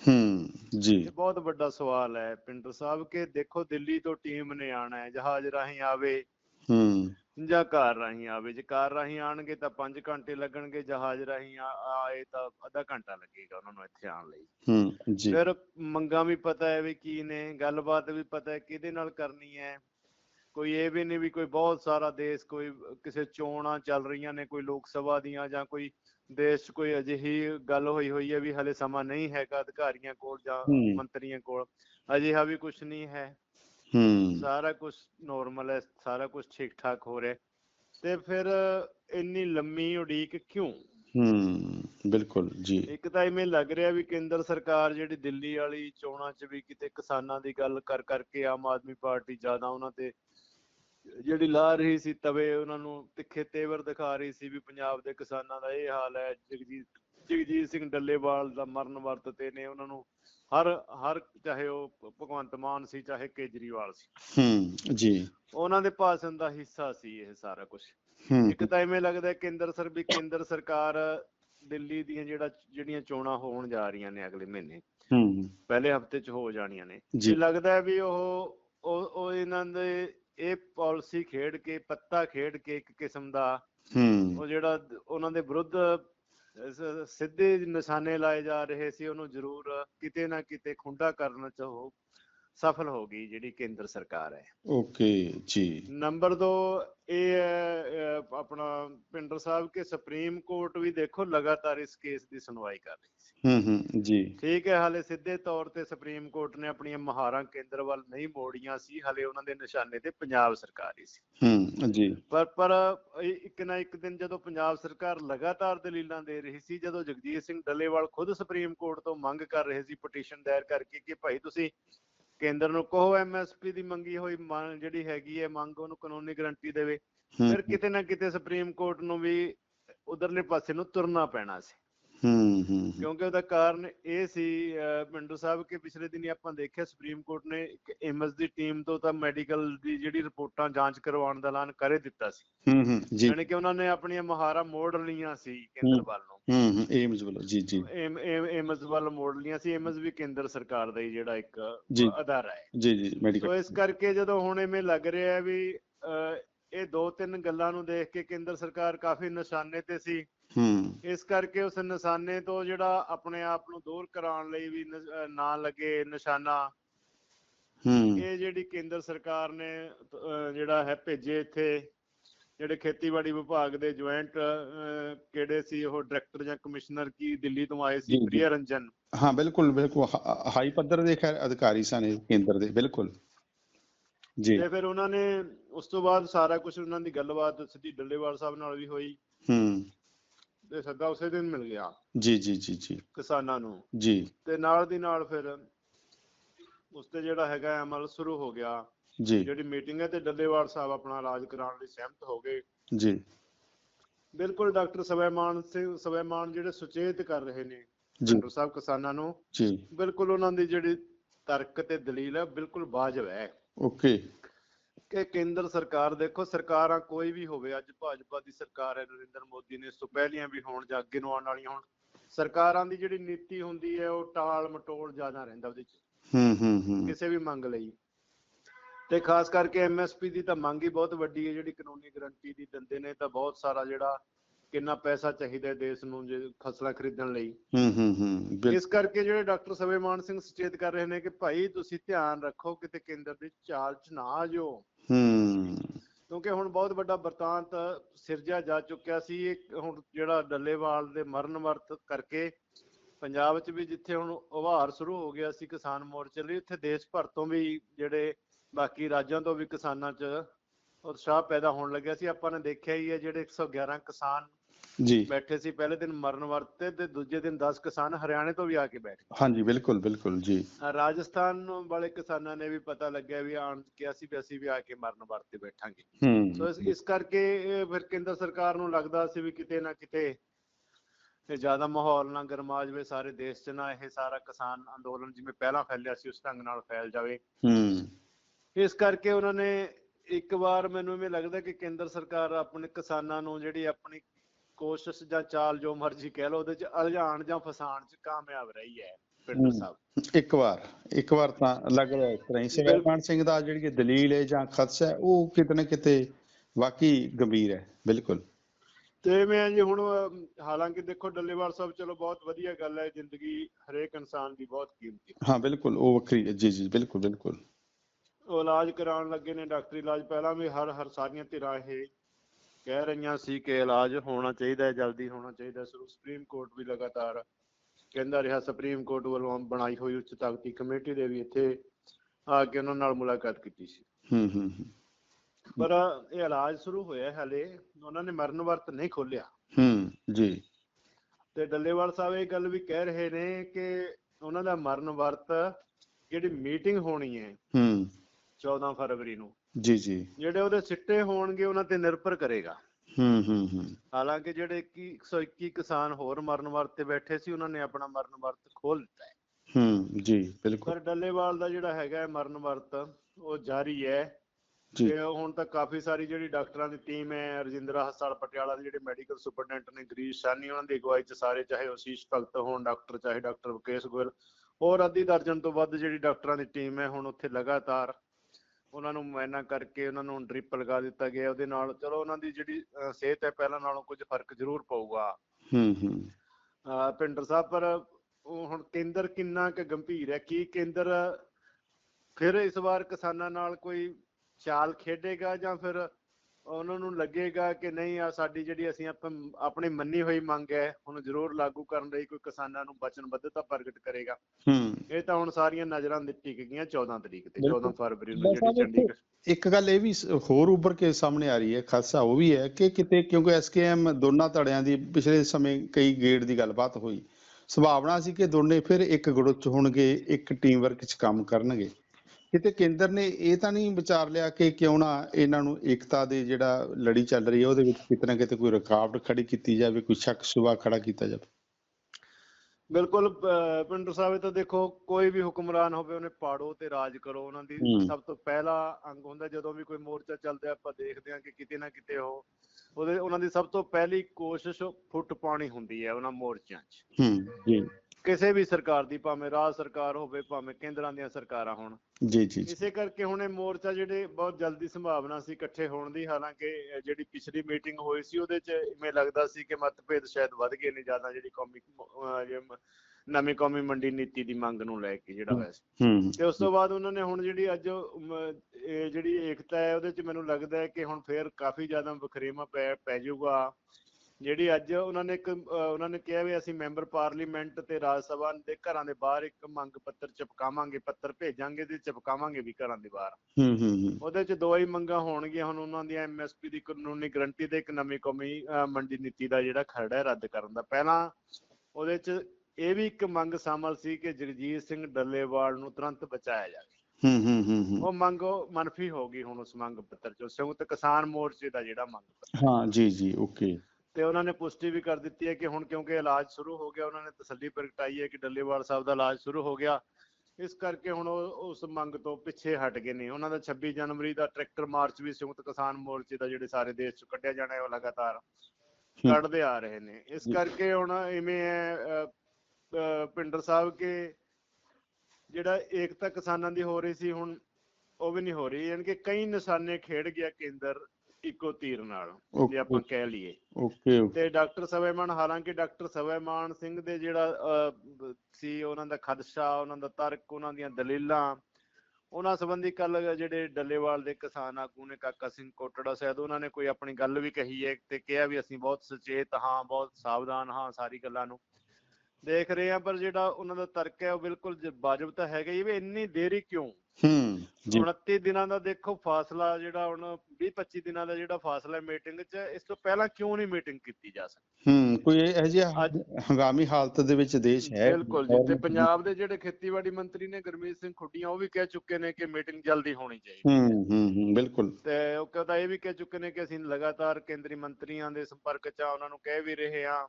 ਹੂੰ ਜੀ। ਇਹ ਬਹੁਤ ਵੱਡਾ ਸਵਾਲ ਹੈ। ਪਿੰਡਰ ਸਾਹਿਬ ਕਿ ਦੇਖੋ ਦਿੱਲੀ ਤੋਂ ਟੀਮ ਨੇ ਆਣਾ ਹੈ ਜਹਾਜ਼ ਰਾਹੀਂ ਆਵੇ। ਹੂੰ। ਜਾਂ ਕਾਰ ਰਾਹੀਂ ਆਵੇ ਜੇ ਕਾਰ ਰਾਹੀਂ ਆਣਗੇ ਤਾਂ 5 ਘੰਟੇ ਲੱਗਣਗੇ ਜਹਾਜ਼ ਰਾਹੀਂ ਆਏ ਤਾਂ ਅੱਧਾ ਘੰਟਾ ਲੱਗੇਗਾ ਉਹਨਾਂ ਨੂੰ ਇੱਥੇ ਆਉਣ ਲਈ। ਹੂੰ ਜੀ। ਫਿਰ ਮੰਗਾਂ ਵੀ ਪਤਾ ਹੈ ਵੀ ਕੀ ਨੇ ਗੱਲਬਾਤ ਵੀ ਪਤਾ ਹੈ ਕਿਹਦੇ ਨਾਲ ਕਰਨੀ ਹੈ। ਕੋਈ ਇਹ ਵੀ ਨਹੀਂ ਵੀ ਕੋਈ ਬਹੁਤ ਸਾਰਾ ਦੇਸ਼ ਕੋਈ ਕਿਸੇ ਚੋਣਾਂ ਚੱਲ ਰਹੀਆਂ ਨੇ ਕੋਈ ਲੋਕ ਸਭਾ ਦੀਆਂ ਜਾਂ ਕੋਈ ਦੇਸ਼ 'ਚ ਕੋਈ ਅਜਿਹੀ ਗੱਲ ਹੋਈ ਹੋਈ ਹੈ ਵੀ ਹਲੇ ਸਮਾਂ ਨਹੀਂ ਹੈਗਾ ਅਧਿਕਾਰੀਆਂ ਕੋਲ ਜਾਂ। ਮੰਤਰੀਆਂ ਕੋਲ ਅਜਿਹਾ ਵੀ ਕੁਝ ਨਹੀਂ ਹੈ। ਹੂੰ। ਸਾਰਾ ਕੁਝ ਨੋਰਮਲ ਹੈ ਸਾਰਾ ਕੁਝ ਠੀਕ ਠਾਕ ਹੋ ਰਿਹਾ। ਤੇ ਫਿਰ ਇੰਨੀ ਲੰਮੀ ਉਡੀਕ ਕਿਉਂ? ਹੂੰ ਬਿਲਕੁਲ ਜੀ। ਇੱਕ ਤਾਂ ਇਵੇਂ ਲੱਗ ਰਿਹਾ ਵੀ ਕੇਂਦਰ ਸਰਕਾਰ ਜਿਹੜੀ ਦਿੱਲੀ ਵਾਲੀ ਚੋਣਾਂ 'ਚ ਵੀ ਕਿਤੇ ਕਿਸਾਨਾਂ ਦੀ ਗੱਲ ਕਰ ਕਰਕੇ ਆਮ ਆਦਮੀ ਪਾਰਟੀ ਜ਼ਿਆਦਾ ਉਹਨਾਂ ਤੇ ਜਿਹੜੀ ਲਾ ਰਹੀ ਸੀ ਤਵੇ ਉਹਨਾਂ ਨੂੰ ਤਿੱਖੇ ਤੇਵਰ ਦਿਖਾ ਰਹੀ ਸੀ ਵੀ ਪੰਜਾਬ ਦੇ ਕਿਸਾਨਾਂ ਦਾ ਇਹ ਹਾਲ ਹੈ ਜਗਜੀਤ ਜਗਜੀਤ ਸਿੰਘ ਡੱਲੇਵਾਲ ਦਾ ਮਰਨ ਵਰਤ ਤੇ ਨੇ ਉਹਨਾਂ ਨੂੰ ਹਰ ਹਰ ਚਾਹੇ ਉਹ ਭਗਵੰਤ ਮਾਨ ਸੀ ਚਾਹੇ ਕੇਜਰੀਵਾਲ ਸੀ। ਹੂੰ ਜੀ। ਉਹਨਾਂ ਦੇ ਭਾਸ਼ਣ ਦਾ ਹਿੱਸਾ ਸੀ ਇਹ ਸਾਰਾ ਕੁਝ ਇੱਕ ਤਾਂ ਐਵੇਂ ਲੱਗਦਾ ਕੇਂਦਰ ਸਰ ਵੀ ਕੇਂਦਰ ਸਰਕਾਰ ਦਿੱਲੀ ਦੀਆਂ ਜਿਹੜਾ ਜਿਹੜੀਆਂ ਚੋਣਾਂ ਹੋਣ ਜਾ ਰਹੀਆਂ ਨੇ ਅਗਲੇ ਮਹੀਨੇ ਹੂੰ। ਪਹਿਲੇ ਹਫ਼ਤੇ 'ਚ ਹੋ ਜਾਣੀਆਂ ਨੇ। ਜੀ। ਲੱਗਦਾ ਹੈ ਵੀ ਉਹ ਉਹ ਇਹਨਾਂ ਦੇ ਇਹ ਪਾਲਿਸੀ ਖੇਡ ਕੇ ਪੱਤਾ ਖੇਡ ਕੇ ਇੱਕ ਕਿਸਮ ਦਾ ਹੂੰ। ਉਹ ਜਿਹੜਾ ਉਹਨਾਂ ਦੇ ਵਿਰੁੱਧ ਸਿੱਧੇ ਨਿਸ਼ਾਨੇ ਲਾਏ ਜਾ ਰਹੇ ਸੀ ਉਹਨੂੰ ਜ਼ਰੂਰ ਕਿਤੇ ਨਾ ਕਿਤੇ ਖੁੰਡਾ ਕਰਨ 'ਚ ਉਹ ਸਫਲ ਹੋ ਗਈ ਜਿਹੜੀ ਕੇਂਦਰ ਸਰਕਾਰ ਹੈ। ਓਕੇ ਜੀ। ਨੰਬਰ 2 ਇਹ ਹੈ ਆਪਣਾ ਪਿੰਡਰ ਸਾਹਿਬ ਕੇ ਸੁਪਰੀਮ ਕੋਰਟ ਵੀ ਦੇਖੋ ਲਗਾਤਾਰ ਇਸ ਕੇਸ ਦੀ ਸੁਣਵਾਈ ਕਰ ਰਹੀ ਸੀ। ਹੂੰ ਹੂੰ ਜੀ। ਠੀਕ ਹੈ ਹਾਲੇ ਸਿੱਧੇ ਤੌਰ ਤੇ ਸੁਪਰੀਮ ਕੋਰਟ ਨੇ ਆਪਣੀਆਂ ਮਹਾਰਾਂ ਕੇਂਦਰ ਵੱਲ ਨਹੀਂ ਮੋੜੀਆਂ ਸੀ ਹਾਲੇ ਉਹਨਾਂ ਦੇ ਨਿਸ਼ਾਨੇ ਤੇ ਪੰਜਾਬ ਸਰਕਾਰ ਹੀ ਸੀ। ਹੂੰ ਜੀ। ਪਰ ਪਰ ਇੱਕ ਨਾ ਇੱਕ ਦਿਨ ਜਦੋਂ ਪੰਜਾਬ ਸਰਕਾਰ ਲਗਾਤਾਰ ਦਲੀਲਾਂ ਦੇ ਰਹੀ ਸੀ ਜਦੋਂ ਜਗਜੀਤ ਸਿੰਘ ਡੱਲੇਵਾਲ ਖੁਦ ਸੁਪਰੀਮ ਕੋਰਟ ਤੋਂ ਮੰਗ ਕਰ ਰਹੇ ਸੀ ਪਟੀਸ਼ਨ ਦਾਇਰ ਕਰਕੇ ਕਿ ਭਾਈ ਤੁਸੀਂ ਕੇਂਦਰ ਨੂੰ ਕਹੋ ਐਮਐਸਪੀ ਦੀ ਮੰਗੀ ਹੋਈ ਜਿਹੜੀ ਹੈਗੀ ਹੈ ਮੰਗ ਉਹਨੂੰ ਕਾਨੂੰਨੀ ਗਰੰਟੀ ਦੇਵੇ। ਫਿਰ ਕਿਤੇ ਨਾ ਕਿਤੇ ਸੁਪਰੀਮ ਕੋਰਟ ਨੂੰ ਵੀ ਉਧਰਲੇ ਪਾਸੇ ਨੂੰ ਤੁਰਨਾ ਪੈਣਾ ਸੀ। ਹੂੰ ਹੂੰ ਕਿਉਂਕਿ ਉਹਦਾ ਕਾਰਨ ਇਹ ਸੀ ਪਿੰਡੂ ਸਾਹਿਬ ਕਿ ਪਿਛਲੇ ਦਿਨੀ ਆਪਾਂ ਦੇਖਿਆ ਸੁਪਰੀਮ ਕੋਰਟ ਨੇ ਇੱਕ ਏਮਸ ਦੀ ਟੀਮ ਤੋਂ ਤਾਂ ਮੈਡੀਕਲ ਦੀ ਜਿਹੜੀ ਰਿਪੋਰਟਾਂ ਜਾਂਚ ਕਰਵਾਉਣ ਦਾ ਐਲਾਨ ਕਰੇ ਦਿੱਤਾ ਸੀ। ਹੂੰ ਹੂੰ ਜੀ। ਯਾਨੀ ਕਿ ਉਹਨਾਂ ਨੇ ਆਪਣੀਆਂ ਮੁਹਾਰਾਂ ਮੋੜ ਲਈਆਂ ਸੀ ਕੇਂਦਰ। ਵੱਲ ਨੂੰ। ਹੂੰ ਹੂੰ ਏਮਜ਼ ਵੱਲੋਂ ਜੀ ਜੀ। ਏਮਸ ਵੱਲ ਮੋੜ ਲਈਆਂ ਸੀ। ਏਮਸ ਵੀ ਕੇਂਦਰ ਸਰਕਾਰ ਦਾ ਹੀ ਜਿਹੜਾ ਇੱਕ। ਅਦਾਰਾ ਹੈ। ਜੀ ਜੀ ਸੋ ਮੈਡੀਕਲ ਇਸ ਕਰਕੇ ਜਦੋਂ ਹੁਣ ਐਵੇਂ ਲੱਗ ਰਿਹਾ ਹੈ ਵੀ ਇਹ ਦੋ ਤਿੰਨ ਗੱਲਾਂ ਨੂੰ ਦੇਖ ਕੇ ਕੇਂਦਰ ਸਰਕਾਰ ਕਾਫੀ ਨਿਸ਼ਾਨੇ ਤੇ ਸੀ। ਹੂੰ। ਇਸ ਕਰਕੇ ਉਸ ਨਿਸ਼ਾਨੇ ਤੋਂ ਜਿਹੜਾ ਆਪਣੇ ਆਪ ਨੂੰ ਦੂਰ ਕਰਾਉਣ ਲਈ ਵੀ ਨ- ਲੱਗੇ ਨਿਸ਼ਾਨਾ। ਹੂੰ। ਇਹ ਜਿਹੜੀ ਕੇਂਦਰ ਸਰਕਾਰ ਨੇ ਜਿਹੜਾ ਹੈ ਭੇਜੇ ਇੱਥੇ ਜਿਹੜੇ ਖੇਤੀਬਾੜੀ ਵਿਭਾਗ ਦੇ ਜੁਆਇੰਟ ਕਿਹੜੇ ਸੀ ਉਹ ਡਾਇਰੈਕਟਰ ਜਾਂ ਕਮਿਸ਼ਨਰ ਕੀ ਦਿੱਲੀ ਤੋਂ ਆਏ ਸੀ। ਪ੍ਰਿਆ ਰੰਜਨ ਹਾਂ ਬਿਲਕੁਲ ਬਿਲਕੁਲ। ਹਾਈ ਪੱਧਰ ਦੇ ਖੈਰ ਅਧਿਕਾਰੀ ਸਨ ਕੇਂਦਰ ਦੇ ਬਿਲਕੁਲ। ਜੀ। ਤੇ ਫਿਰ ਉਹਨਾਂ ਨੇ ਉਸ ਤੋਂ ਬਾਅਦ ਸਾਰਾ ਕੁਝ ਉਹਨਾਂ ਦੀ ਗੱਲਬਾਤ ਸਿੱਧੀ ਡੱਲੇਵਾਲ ਸਾਹਿਬ ਨਾਲ ਵੀ ਹੋਈ। ਹੂੰ। ਤੇ ਸੱਦਾ ਉਸੇ ਦਿਨ ਮਿਲ ਗਿਆ। ਜੀ ਜੀ ਜੀ ਜੀ। ਕਿਸਾਨਾਂ ਨੂੰ। ਜੀ। ਤੇ ਨਾਲ ਦੀ ਨਾਲ ਫਿਰ ਉਸ ਤੇ ਜਿਹੜਾ ਹੈਗਾ ਅਮਲ ਸ਼ੁਰੂ ਹੋ ਗਿਆ। ਜੀ। ਜਿਹੜੀ ਮੀਟਿੰਗ ਹੈ ਤੇ ਡੱਲੇਵਾਲ ਸਾਹਿਬ ਆਪਣਾ ਇਲਾਜ ਕਰਾਉਣ ਲਈ ਸਹਿਮਤ ਹੋ ਗਏ। ਜੀ। ਬਿਲਕੁਲ ਡਾਕਟਰ ਸਵੈਮਾਨ ਸਿੰਘ ਸਵੈਮਾਨ ਜਿਹੜੇ ਸੁਚੇਤ ਕਰ ਰਹੇ ਨੇ ਜੀ। ਡਾਕਟਰ ਸਾਹਿਬ ਕਿਸਾਨਾਂ ਨੂੰ ਜੀ। ਬਿਲਕੁਲ ਉਹਨਾਂ ਦੀ ਜਿਹੜੀ ਤਰਕ ਤੇ ਦਲੀਲ ਹੈ ਬਿਲਕੁਲ ਵਾਜਬ ਹੈ। ਓਕੇ। ਕਿ ਕੇਂਦਰ ਸਰਕਾਰ ਦੇਖੋ ਸਰਕਾਰਾਂ ਕੋਈ ਵੀ ਹੋਵੇ ਅੱਜ ਭਾਜਪਾ ਦੀ ਸਰਕਾਰ ਹੈ ਨਰਿੰਦਰ ਮੋਦੀ ਨੇ ਇਸ ਤੋਂ ਪਹਿਲੀਆਂ ਵੀ ਹੋਣ ਜਾਂ ਅੱਗੇ ਨੂੰ ਆਉਣ ਵਾਲੀਆਂ ਹੋਣ ਸਰਕਾਰਾਂ ਦੀ ਜਿਹੜੀ ਨੀਤੀ ਹੁੰਦੀ ਹੈ ਉਹ ਟਾਲ ਮਟੋਲ ਜ਼ਿਆਦਾ ਰਹਿੰਦਾ ਉਹਦੇ ਚ। ਹੂੰ ਹੂੰ ਹੂੰ। ਕਿਸੇ ਵੀ ਮੰਗ ਲਈ। ਤੇ ਖਾਸ ਕਰਕੇ ਐਮਐਸਪੀ ਦੀ ਤਾਂ ਮੰਗ ਹੀ ਬਹੁਤ ਵੱਡੀ ਹੈ ਜਿਹੜੀ ਕਾਨੂੰਨੀ ਗਰੰਟੀ ਦੀ ਦਿੰਦੇ ਨੇ ਤਾਂ ਬਹੁਤ ਸਾਰਾ ਜਿਹੜਾ ਕਿੰਨਾ ਪੈਸਾ ਚਾਹੀਦਾ ਦੇਸ਼ ਨੂੰ ਜੇ ਫਸਲਾਂ ਖਰੀਦਣ ਲਈ? ਹੂੰ ਹੂੰ ਹੂੰ ਇਸ ਕਰਕੇ ਜਿਹੜੇ ਡਾਕਟਰ ਸਵੇਮਾਨ ਸਿੰਘ ਸੁਚੇਤ ਕਰ ਰਹੇ ਨੇ ਕਿ ਭਾਈ ਤੁਸੀਂ ਧਿਆਨ ਰੱਖੋ ਕਿਤੇ ਕੇਂਦਰ ਦੀ ਚਾਲ 'ਚ ਨਾ ਆ ਜਾਓ ਹੂੰ। ਕਿਉਂਕਿ ਹੁਣ ਬਹੁਤ ਵੱਡਾ ਵਰਤਾਂਤ ਸਿਰਜਿਆ ਜਾ ਚੁੱਕਿਆ ਸੀ। ਇਹ ਹੁਣ ਜਿਹੜਾ ਡੱਲੇਵਾਲ ਦੇ ਮਰਨ ਵਰਤ ਕਰਕੇ ਪੰਜਾਬ 'ਚ ਵੀ ਜਿੱਥੇ ਹੁਣ ਉਭਾਰ ਸ਼ੁਰੂ ਹੋ ਗਿਆ ਸੀ ਕਿਸਾਨ ਮੋਰਚੇ ਲਈ ਉੱਥੇ ਦੇਸ਼ ਭਰ ਤੋਂ ਵੀ ਜਿਹੜੇ ਬਾਕੀ ਰਾਜਾਂ ਤੋਂ ਵੀ ਕਿਸਾਨਾਂ 'ਚ ਉਤਸ਼ਾਹ ਪੈਦਾ ਹੋਣ ਲੱਗਿਆ ਸੀ। ਆਪਾਂ ਨੇ ਦੇਖਿਆ ਹੀ ਹੈ ਜਿਹੜੇ 111 ਕਿਸਾਨ ਜੀ। ਬੈਠੇ ਸੀ ਪਹਿਲੇ ਦਿਨ ਮਰਨ ਵਰਤ ਤੇ ਤੇ ਦੂਜੇ ਦਿਨ 10 ਕਿਸਾਨ ਹਰਿਆਣੇ ਤੋਂ ਵੀ ਆ ਕੇ ਬੈਠੇ। ਹਾਂਜੀ ਬਿਲਕੁਲ ਬਿਲਕੁਲ ਜੀ। ਰਾਜਸਥਾਨ ਵਾਲੇ ਕਿਸਾਨਾਂ ਨੇ ਵੀ ਪਤਾ ਲੱਗਿਆ ਵੀ ਆਣ ਕਿਹਾ ਸੀ ਵੀ ਅਸੀਂ ਵੀ ਆ ਕੇ ਮਰਨ ਵਰਤ ਤੇ ਬੈਠਾਂਗੇ ਸੋ ਹੂੰ ਇਸ ਇਸ ਕਰਕੇ ਇਹ ਫਿਰ ਕੇਂਦਰ ਸਰਕਾਰ ਨੂੰ ਲੱਗਦਾ ਸੀ ਵੀ ਕਿਤੇ ਨਾ ਕਿਤੇ ਇਹ ਜ਼ਿਆਦਾ ਮਾਹੌਲ ਨਾ ਗਰਮਾ ਜਾਵੇ ਸਾਰੇ ਦੇਸ਼ 'ਚ ਨਾ ਇਹ ਸਾਰਾ ਕਿਸਾਨ ਅੰਦੋਲਨ ਜਿਵੇਂ ਪਹਿਲਾਂ ਫੈਲਿਆ ਸੀ ਉਸ ਢੰਗ ਨਾਲ ਫੈਲ ਜਾਵੇ। ਹੂੰ। ਇਸ ਕਰਕੇ ਉਹਨਾਂ ਨੇ ਇੱਕ ਵਾਰ ਮੈਨੂੰ ਇਵੇਂ ਲੱਗਦਾ ਕਿ ਕੇਂਦਰ ਸਰਕਾਰ ਆਪਣੇ ਕਿਸਾਨਾਂ ਨੂੰ ਜਿਹੜੀ ਆਪਣੀ ਕੋਸ਼ਿਸ਼ ਜਾਂ ਚਾਲ ਜੋ ਮਰਜ਼ੀ ਕਹਿ ਲਓ ਉਹਦੇ 'ਚ ਅਲਝਾਣ ਜਾਂ ਫਸਾਣ 'ਚ ਕਾਮਯਾਬ ਰਹੀ ਹੈ ਪਿੰਡਰ। ਸਾਹਿਬ। ਇੱਕ ਵਾਰ ਇੱਕ ਵਾਰ ਤਾਂ ਲੱਗ ਰਿਹਾ ਇਸ ਤਰ੍ਹਾਂ ਹੀ। ਸਵੈਮਾਨ ਸਿੰਘ ਦਾ ਜਿਹੜੀ ਦਲੀਲ ਹੈ ਜਾਂ ਖਦਸ਼ਾ ਹੈ ਉਹ ਕਿਤੇ ਨਾ ਕਿਤੇ ਵਾਕਈ ਗੰਭੀਰ ਹੈ। ਬਿਲਕੁਲ। ਤੇ ਮੈਂ ਜੀ ਹੁਣ ਹਾਲਾਂਕਿ ਦੇਖੋ ਡੱਲੇਵਾਲ ਸਾਹਿਬ ਚਲੋ ਬਹੁਤ ਵਧੀਆ ਗੱਲ ਹੈ ਜ਼ਿੰਦਗੀ ਹਰੇਕ ਇਨਸਾਨ ਦੀ ਬਹੁਤ ਕੀਮਤੀ ਹਾਂ ਬਿਲਕੁਲ ਉਹ ਵੱਖਰੀ ਹੈ। ਜੀ ਜੀ ਬਿਲਕੁਲ ਬਿਲਕੁਲ। ਉਹ ਇਲਾਜ ਕਰਾਉਣ ਲੱਗੇ ਨੇ ਡਾਕਟਰੀ ਇਲਾਜ ਪਹਿਲਾਂ ਵੀ ਹਰ ਹਰ ਸਾਰੀਆਂ ਧਿਰਾਂ ਇਹ ਕਹਿ ਰਹੀਆਂ ਸੀ ਕਿ ਇਲਾਜ ਹੋਣਾ ਚਾਹੀਦਾ ਹੈ ਜਲਦੀ ਹੋਣਾ ਚਾਹੀਦਾ ਸੁਪਰੀਮ ਕੋਰਟ ਵੀ ਲਗਾਤਾਰ ਕਹਿੰਦਾ ਰਿਹਾ ਸੁਪਰੀਮ ਕੋਰਟ ਵੱਲੋਂ ਬਣਾਈ ਹੋਈ ਉੱਚ ਤਾਕਤੀ ਕਮੇਟੀ ਦੇ ਵੀ ਇੱਥੇ ਆ ਕੇ ਉਹਨਾਂ ਨਾਲ ਮੁਲਾਕਾਤ ਕੀਤੀ ਸੀ। ਹੂੰ ਹੂੰ ਹੂੰ। ਪਰ ਇਹ ਇਲਾਜ ਸ਼ੁਰੂ ਹੋਇਆ ਹਲੇ ਉਹਨਾਂ ਨੇ ਮਰਨ ਵਰਤ ਨਹੀਂ ਖੋਲਿਆ ਹੂੰ ਜੀ। ਤੇ ਡੱਲੇਵਾਲ ਸਾਹਿਬ ਇਹ ਗੱਲ ਵੀ ਕਹਿ ਰਹੇ ਨੇ ਕਿ ਉਹਨਾਂ ਦਾ ਮਰਨ ਵਰਤ ਜਿਹੜੀ ਮੀਟਿੰਗ ਹੋਣੀ ਹੈ ਹੂੰ। 14 ਫਰਵਰੀ ਨੂੰ। ਜੀ ਜੀ। ਜਿਹੜੇ ਉਹਦੇ ਸਿੱਟੇ ਹੋਣਗੇ ਉਹਨਾਂ ਤੇ ਨਿਰਭਰ ਕਰੇਗਾ। ਹੂੰ ਹੂੰ ਹੂੰ। ਹਾਲਾਂਕਿ ਜਿਹੜੇ ਕਿ 121 ਕਿਸਾਨ ਹੋਰ ਮਰਨ ਵਰਤ ਤੇ ਬੈਠੇ ਸੀ ਉਹਨਾਂ ਨੇ ਆਪਣਾ ਮਰਨ ਵਰਤ ਖੋਲ ਦਿੱਤਾ ਹੈ। ਹੂੰ ਜੀ ਬਿਲਕੁਲ। ਪਰ ਡੱਲੇਵਾਲ ਦਾ ਜਿਹੜਾ ਹੈਗਾ ਮਰਨ ਵਰਤ ਉਹ ਜਾਰੀ ਹੈ। ਜੀ। ਤੇ ਹੁਣ ਤੱਕ ਕਾਫੀ ਸਾਰੀ ਜਿਹੜੀ ਡਾਕਟਰਾਂ ਦੀ ਟੀਮ ਹੈ ਰਜਿੰਦਰਾ ਹਸਪਤਾਲ ਪਟਿਆਲਾ ਦੇ ਜਿਹੜੇ ਮੈਡੀਕਲ ਸੁਪਰਡੈਂਟ ਨੇ ਗਰੀਸ਼ ਸਾਨੀ ਉਹਨਾਂ ਦੀ ਅਗਵਾਈ ਚ ਸਾਰੇ ਚਾਹੇ ਅਸੀਸ਼ ਭਗਤ ਹੋਣ ਡਾਕਟਰ ਚਾਹੇ ਡਾਕਟਰ ਵਿਕੇਸ਼ ਗੋਇਲ ਹੋਰ ਅੱਧੀ ਦਰਜਨ ਤੋਂ ਵੱਧ ਜਿਹੜੀ ਡਾਕਟਰਾਂ ਦੀ ਟੀਮ ਹੈ ਹੁਣ ਉੱਥੇ ਲਗਾਤਾਰ ਉਹਨਾਂ ਨੂੰ ਮੁਆਇਨਾ ਕਰਕੇ ਉਹਨਾਂ ਨੂੰ ਡ੍ਰਿਪ ਲਗਾ ਦਿੱਤਾ ਗਿਆ ਉਹਦੇ ਨਾਲ। ਚਲੋ ਉਹਨਾਂ ਦੀ ਜਿਹੜੀ ਅਹ, ਸਿਹਤ ਹੈ ਪਹਿਲਾਂ ਨਾਲੋਂ ਕੁਝ ਫ਼ਰਕ ਜ਼ਰੂਰ ਪਊਗਾ। ਹੂੰ ਹੂੰ। ਅਹ, ਭਿੰਡਰ ਸਾਹਿਬ ਪਰ ਉਹ ਹੁਣ ਕੇਂਦਰ ਕਿੰਨਾ ਕੁ ਗੰਭੀਰ ਹੈ? ਕੀ ਕੇਂਦਰ ਫਿਰ ਇਸ ਵਾਰ ਕਿਸਾਨਾਂ ਨਾਲ ਕੋਈ ਚਾਲ ਖੇਡੇਗਾ ਜਾਂ ਫਿਰ ਉਹਨਾਂ ਨੂੰ ਲੱਗੇਗਾ ਕਿ ਨਹੀਂ ਆ ਸਾਡੀ ਜਿਹੜੀ ਅਸੀਂ ਆਪਾਂ ਆਪਣੀ ਮੰਨੀ ਹੋਈ ਮੰਗ ਹੈ ਹੁਣ ਜ਼ਰੂਰ ਲਾਗੂ ਕਰਨ ਲਈ ਕੋਈ ਕਿਸਾਨਾਂ ਨੂੰ ਵਚਨਬੱਧਤਾ ਪ੍ਰਗਟ ਕਰੇਗਾ। ਹੂੰ। ਇਹ ਤਾਂ ਹੁਣ ਸਾਰੀਆਂ ਨਜ਼ਰਾਂ ਟਿਕ ਗਈਆਂ 14 ਤਰੀਕ ਤੇ ਬਿਲਕੁਲ। 14 ਫਰਵਰੀ ਨੂੰ ਜਿਹੜੀ ਚੰਡੀਗੜ੍ਹ। ਇੱਕ ਗੱਲ ਇਹ ਵੀ ਹੋਰ ਉੱਭਰ ਕੇ ਸਾਹਮਣੇ ਆ ਰਹੀ ਹੈ ਖਾਸਾ ਉਹ ਵੀ ਹੈ ਕਿ ਕਿਤੇ ਕਿਉਂਕਿ ਐਸਕੇਐਮ ਦੋਨਾਂ ਧੜਿਆਂ ਦੀ ਪਿਛਲੇ ਸਮੇਂ ਕਈ ਗੇੜ ਦੀ ਗੱਲਬਾਤ ਹੋਈ। ਸੰਭਾਵਨਾ ਸੀ ਕਿ ਦੋਨੇ ਫਿਰ ਇੱਕ ਗਰੁੱਪ ਚ ਹੋਣਗੇ ਇੱਕ ਟੀਮ ਵਰਕ ਚ ਕੰਮ ਕਰਨਗੇ। ਕਿਤੇ ਕੇਂਦਰ ਨੇ ਇਹ ਤਾਂ ਨਹੀਂ ਵਿਚਾਰ ਲਿਆ ਕਿ ਕਿਉਂ ਨਾ ਇਹਨਾਂ ਨੂੰ ਏਕਤਾ ਦੇ ਜਿਹੜਾ ਲੜੀ ਚੱਲ ਰਹੀ ਹੈ ਉਹਦੇ ਵਿੱਚ ਕਿਤੇ ਨਾ ਕਿਤੇ ਕੋਈ ਰੁਕਾਵਟ ਖੜੀ ਕੀਤੀ ਜਾਵੇ ਕੋਈ ਸ਼ੱਕ ਸ਼ੁਬਾ ਖੜਾ ਕੀਤਾ ਜਾਵੇ। ਬਿਲਕੁਲ ਅਹ ਪਿੰਡੂ ਸਾਹਿਬ ਇਹ ਤਾਂ ਦੇਖੋ ਕੋਈ ਵੀ ਹੁਕਮਰਾਨ ਹੋਵੇ ਉਹਨੇ ਪਾੜੋ ਤੇ ਰਾਜ ਕਰੋ। ਉਹਨਾਂ ਦੀ। ਸਭ ਤੋਂ ਪਹਿਲਾ ਅੰਗ ਹੁੰਦਾ ਜਦੋਂ ਵੀ ਕੋਈ ਮੋਰਚਾ ਚੱਲਦਾ ਆਪਾਂ ਦੇਖਦੇ ਹਾਂ ਕਿ ਕਿਤੇ ਨਾ ਕਿਤੇ ਉਹ ਉਹਦੇ ਉਹਨਾਂ ਦੀ ਸਭ ਤੋਂ ਪਹਿਲੀ ਕੋਸ਼ਿਸ਼ ਫੁੱਟ ਪਾਉਣੀ ਹੁੰਦੀ ਹੈ ਉਹਨਾਂ ਮੋਰਚਿਆਂ 'ਚ। ਹੂੰ ਜੀ। ਕਿਸੇ ਵੀ ਸਰਕਾਰ ਦੀ ਭਾਵੇਂ ਰਾਜ ਸਰਕਾਰ ਹੋਵੇ ਭਾਵੇਂ ਕੇਂਦਰਾਂ ਦੀਆਂ ਸਰਕਾਰਾਂ ਹੋਣ। ਜੀ ਜੀ ਇਸੇ ਕਰਕੇ ਹੁਣ ਇਹ ਮੋਰਚਾ ਜਿਹੜੇ ਬਹੁਤ ਜਲਦੀ ਸੰਭਾਵਨਾ ਸੀ ਇਕੱਠੇ ਹੋਣ ਦੀ ਹਾਲਾਂਕਿ ਜਿਹੜੀ ਪਿਛਲੀ ਮੀਟਿੰਗ ਹੋਈ ਸੀ ਉਹਦੇ 'ਚ ਇਵੇਂ ਲੱਗਦਾ ਸੀ ਕਿ ਮਤਭੇਦ ਸ਼ਾਇਦ ਵੱਧ ਗਏ ਨੇ ਜ਼ਿਆਦਾ ਜਿਹੜੀ ਕੌਮੀ ਨਵੀਂ ਕੌਮੀ ਮੰਡੀ ਨੀਤੀ ਦੀ ਮੰਗ ਨੂੰ ਲੈ ਕੇ ਜਿਹੜਾ ਹੋਇਆ ਸੀ ਤੇ ਉਸ ਤੋਂ ਬਾਅਦ ਉਹਨਾਂ ਨੇ ਹੁਣ ਜਿਹੜੀ ਅੱਜ ਜਿਹੜੀ ਏਕਤਾ ਹੈ ਉਹਦੇ 'ਚ ਮੈਨੂੰ ਲੱਗਦਾ ਹੈ ਕਿ ਹੁਣ ਫੇਰ ਕਾਫੀ ਜ਼ਿਆਦਾ ਵਖਰੇਵਾਂ ਪੈ ਪੈ ਜਾਊਗਾ। ਜਿਹੜੀ ਅੱਜ ਉਹਨਾਂ ਨੇ ਇੱਕ ਉਹਨਾਂ ਨੇ ਕਿਹਾ ਵੀ ਅਸੀਂ ਮੈਂਬਰ ਪਾਰਲੀਮੈਂਟ ਤੇ ਰਾਜ ਸਭਾ ਦੇ ਘਰਾਂ ਦੇ ਬਾਹਰ ਇੱਕ ਮੰਗ ਪੱਤਰ ਚਿਪਕਾਵਾਂਗੇ ਪੱਤਰ ਭੇਜਾਂਗੇ ਤੇ ਚਿਪਕਾਵਾਂਗੇ ਵੀ ਘਰਾਂ ਦੇ ਬਾਹਰ। ਹੂੰ ਹੂੰ ਹੂੰ। ਉਹਦੇ ਚ ਦੋ ਹੀ ਮੰਗਾਂ ਹੋਣਗੀਆਂ ਹੁਣ ਉਹਨਾਂ ਦੀਆਂ ਐਮਐਸਪੀ ਦੀ ਕਾਨੂੰਨੀ ਗਰੰਟੀ ਤੇ ਇੱਕ ਨਵੀਂ ਕੌਮੀ ਮੰਡੀ ਨੀਤੀ ਦਾ ਜਿਹੜਾ ਖਰੜਾ ਹੈ ਰੱਦ ਕਰਨ ਦਾ। ਪਹਿਲਾਂ ਉਹਦੇ ਚ ਇਹ ਵੀ ਇੱਕ ਮੰਗ ਸ਼ਾਮਲ ਸੀ ਕਿ ਜਗਜੀਤ ਸਿੰਘ ਡੱਲੇਵਾਲ ਨੂੰ ਤੁਰੰਤ ਬਚਾਇਆ ਜਾਵੇ। ਹੂੰ ਹੂੰ ਹੂੰ ਉਹ ਮੰਗ ਮਨਫੀ ਹੋ ਗਈ ਹੁਣ ਉਸ ਮੰਗ ਪੱਤਰ ਚ ਸੰਯੁਕਤ ਕਿਸਾਨ ਮੋਰਚੇ ਦਾ ਜਿਹੜਾ ਮੰਗ ਪੱਤਰ। ਹਾਂ ਜੀ ਜੀ ਓਕੇ। ਤੇ ਉਹਨਾਂ ਨੇ ਪੁਸ਼ਟੀ ਵੀ ਕਰ ਦਿੱਤੀ ਹੈ ਕਿ ਹੁਣ ਕਿਉਂਕਿ ਇਲਾਜ ਸ਼ੁਰੂ ਹੋ ਗਿਆ ਉਹਨਾਂ ਨੇ ਤਸੱਲੀ ਪ੍ਰਗਟਾਈ ਹੈ ਕਿ ਡੱਲੇਵਾਲ ਸਾਹਿਬ ਦਾ ਇਲਾਜ ਸ਼ੁਰੂ ਹੋ ਗਿਆ ਇਸ ਕਰਕੇ ਹੁਣ ਉਹ ਉਸ ਮੰਗ ਤੋਂ ਪਿੱਛੇ ਹਟ ਗਏ ਨੇ ਉਹਨਾਂ ਦਾ 26 ਜਨਵਰੀ ਦਾ ਟਰੈਕਟਰ ਮਾਰਚ ਵੀ ਸੰਯੁਕਤ ਕਿਸਾਨ ਮੋਰਚੇ ਦਾ ਜਿਹੜੇ ਸਾਰੇ ਦੇਸ਼ ਚ ਕੱਢਿਆ ਜਾਣਾ ਹੈ ਉਹ ਲਗਾਤਾਰ। ਕੱਢਦੇ ਆ ਰਹੇ ਨੇ ਇਸ। ਕਰਕੇ ਹੁਣ ਇਵੇਂ ਹੈ ਪਿੰਡਰ ਸਾਹਿਬ ਕੇ ਜਿਹੜਾ ਏਕਤਾ ਕਿਸਾਨਾਂ ਦੀ ਹੋ ਰਹੀ ਸੀ ਹੁਣ ਉਹ ਵੀ ਨਹੀਂ ਹੋ ਰਹੀ ਯਾਨੀ ਕਿ ਕਈ ਨਿਸ਼ਾਨੇ ਖੇਡ ਗਿਆ ਕੇਂਦਰ ਇੱਕੋ ਤੀਰ ਨਾਲ ਜੇ ਆਪਾਂ ਕਹਿ ਲਈਏ। ਓਕੇ ਤੇ ਡਾਕਟਰ ਸਵੈਮਾਨ ਹਾਲਾਂਕਿ ਡਾਕਟਰ ਸਵੈਮਾਨ ਸਿੰਘ ਦੇ ਜਿਹੜਾ ਸੀ ਉਹਨਾਂ ਦਾ ਖਦਸ਼ਾ ਉਹਨਾਂ ਦਾ ਤਰਕ ਉਹਨਾਂ ਦੀਆਂ ਦਲੀਲਾਂ ਉਹਨਾਂ ਸੰਬੰਧੀ ਕੱਲ ਜਿਹੜੇ ਡੱਲੇਵਾਲ ਦੇ ਕਿਸਾਨ ਆਗੂ ਨੇ ਕਾਕਾ ਸਿੰਘ ਕੋਟੜਾ ਸ਼ਾਇਦ ਉਹਨਾਂ ਨੇ ਕੋਈ ਆਪਣੀ ਗੱਲ ਵੀ ਕਹੀ ਹੈ ਤੇ ਕਿਹਾ ਵੀ ਅਸੀਂ ਬਹੁਤ ਸੁਚੇਤ ਹਾਂ ਬਹੁਤ ਸਾਵਧਾਨ ਹਾਂ ਸਾਰੀ ਗੱਲਾਂ ਨੂੰ। ਦੇਖ ਰਹੇ ਹਾਂ ਪਰ ਜਿਹੜਾ ਉਹਨਾਂ ਦਾ ਤਰਕ ਹੈ ਉਹ ਬਿਲਕੁਲ ਵਾਜਬ ਤਾਂ ਹੈਗਾ ਹੀ ਵੀ ਇੰਨੀ ਦੇਰੀ ਕਿਉਂ? ਹੂੰ ਜੀ। 29 ਦਿਨਾਂ ਦਾ ਦੇਖੋ ਫਾਸਲਾ ਜਿਹੜਾ ਹੁਣ 20 25 ਦਿਨਾਂ ਦਾ ਜਿਹੜਾ ਫਾਸਲਾ ਮੀਟਿੰਗ 'ਚ ਇਸ ਤੋਂ ਪਹਿਲਾਂ ਕਿਉਂ ਨਹੀਂ ਮੀਟਿੰਗ ਕੀਤੀ ਜਾ ਸਕਦੀ? ਹੂੰ ਕੋਈ ਇਹ ਜਿਹਾ ਹੰਗਾਮੀ ਹਾਲਤ ਦੇ ਵਿੱਚ ਦੇਸ਼ ਹੈ। ਬਿਲਕੁਲ ਜੀ ਤੇ ਪੰਜਾਬ ਦੇ ਜਿਹੜੇ ਖੇਤੀਬਾੜੀ ਮੰਤਰੀ ਨੇ ਗੁਰਮੀਤ ਸਿੰਘ ਖੁੱਡੀਆਂ ਉਹ ਵੀ ਕਹਿ ਚੁੱਕੇ ਨੇ ਕਿ ਮੀਟਿੰਗ ਜਲਦੀ ਹੋਣੀ ਚਾਹੀਦੀ ਹੂੰ। ਹੂੰ ਹੂੰ ਬਿਲਕੁਲ। ਤੇ ਉਹ ਕਹਿੰਦਾ ਇਹ ਵੀ ਕਹਿ ਚੁੱਕੇ ਨੇ ਕਿ ਅਸੀਂ ਲਗਾਤਾਰ ਕੇਂਦਰੀ ਮੰਤਰੀਆਂ ਦੇ ਸੰਪਰਕ 'ਚ ਆ ਉਹਨਾਂ ਨੂੰ ਕਹਿ ਵੀ ਰਹੇ ਆ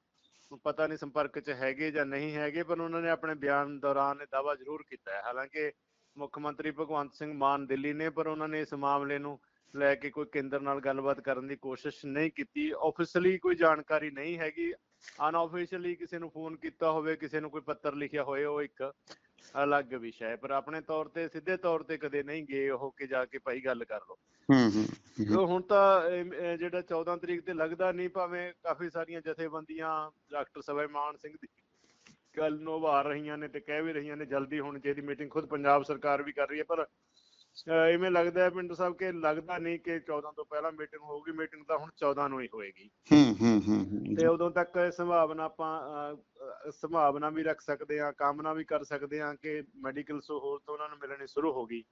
ਪਤਾ ਨਹੀਂ ਸੰਪਰਕ 'ਚ ਹੈਗੇ ਜਾਂ ਨਹੀਂ ਹੈਗੇ ਪਰ ਉਹਨਾਂ ਨੇ ਆਪਣੇ ਬਿਆਨ ਦੌਰਾਨ ਇਹ ਦਾਅਵਾ ਜ਼ਰੂਰ ਕੀਤਾ ਹੈ। ਹਾਲਾਂਕਿ ਮੁੱਖ ਮੰਤਰੀ ਭਗਵੰਤ ਸਿੰਘ ਮਾਨ ਦਿੱਲੀ ਨੇ ਪਰ ਉਹਨਾਂ ਨੇ ਇਸ ਮਾਮਲੇ ਨੂੰ ਲੈ ਕੇ ਕੋਈ ਕੇਂਦਰ ਨਾਲ ਗੱਲਬਾਤ ਕਰਨ ਦੀ ਕੋਸ਼ਿਸ਼ ਨਹੀਂ ਕੀਤੀ। ਆਫੀਸ਼ੀਅਲੀ ਕੋਈ ਜਾਣਕਾਰੀ ਨਹੀਂ ਹੈਗੀ। ਅਨਆਫੀਸ਼ੀਅਲੀ ਕਿਸੇ ਨੂੰ ਫੋਨ ਕੀਤਾ ਹੋਵੇ ਕਿਸੇ ਨੂੰ ਕੋਈ ਪੱਤਰ ਲਿਖਿਆ ਹੋਵੇ ਉਹ ਇੱਕ ਅਲੱਗ ਵਿਸ਼ਾ ਹੈ। ਪਰ ਆਪਣੇ ਤੌਰ ਤੇ ਸਿੱਧੇ ਤੌਰ ਤੇ ਕਦੇ ਨਹੀਂ ਗਏ ਉਹ ਕਿ ਜਾ ਕੇ ਭਾਈ ਗੱਲ ਕਰ ਲਓ। ਹੂੰ ਹੂੰ ਸੋ ਹੁਣ ਤਾਂ ਜਿਹੜਾ 14 ਤਰੀਕ ਤੇ ਲੱਗਦਾ ਨਹੀਂ ਭਾਵੇਂ ਕਾਫੀ ਸਾਰੀਆਂ ਜਥੇਬੰਦੀਆਂ ਡਾਕਟਰ ਸਵੈ ਮਾਨ ਸਿੰਘ ਦੀ ਗੱਲ ਨੂੰ ਉਭਾਰ ਰਹੀਆਂ ਨੇ ਤੇ ਕਹਿ ਵੀ ਰਹੀਆਂ ਨੇ ਜਲਦੀ ਹੋਣੀ ਚਾਹੀਦੀ ਮੀਟਿੰਗ ਖੁਦ ਪੰਜਾਬ ਸਰਕਾਰ ਵੀ ਕਰ ਰਹੀ ਹੈ ਪਰ ਇਵੇਂ ਲੱਗਦਾ ਹੈ ਪਿੰਡੂ ਸਾਹਿਬ ਕਿ ਲੱਗਦਾ ਨਹੀਂ ਕਿ 14 ਤੋਂ ਪਹਿਲਾਂ ਮੀਟਿੰਗ ਹੋਊਗੀ ਮੀਟਿੰਗ ਤਾਂ ਹੁਣ 14 ਨੂੰ ਹੀ ਹੋਏਗੀ। ਹੂੰ ਹੂੰ ਹੂੰ ਤੇ ਉਦੋਂ ਤੱਕ ਸੰਭਾਵਨਾ ਆਪਾਂ ਸੰਭਾਵਨਾ ਵੀ ਰੱਖ ਸਕਦੇ ਹਾਂ ਕਾਮਨਾ ਵੀ ਕਰ ਸਕਦੇ ਹਾਂ ਕਿ ਮੈਡੀਕਲ ਸਹੂਲਤ ਉਹਨਾਂ ਨੂੰ ਮਿਲਣੀ ਸ਼ੁਰੂ ਹੋ ਗਈ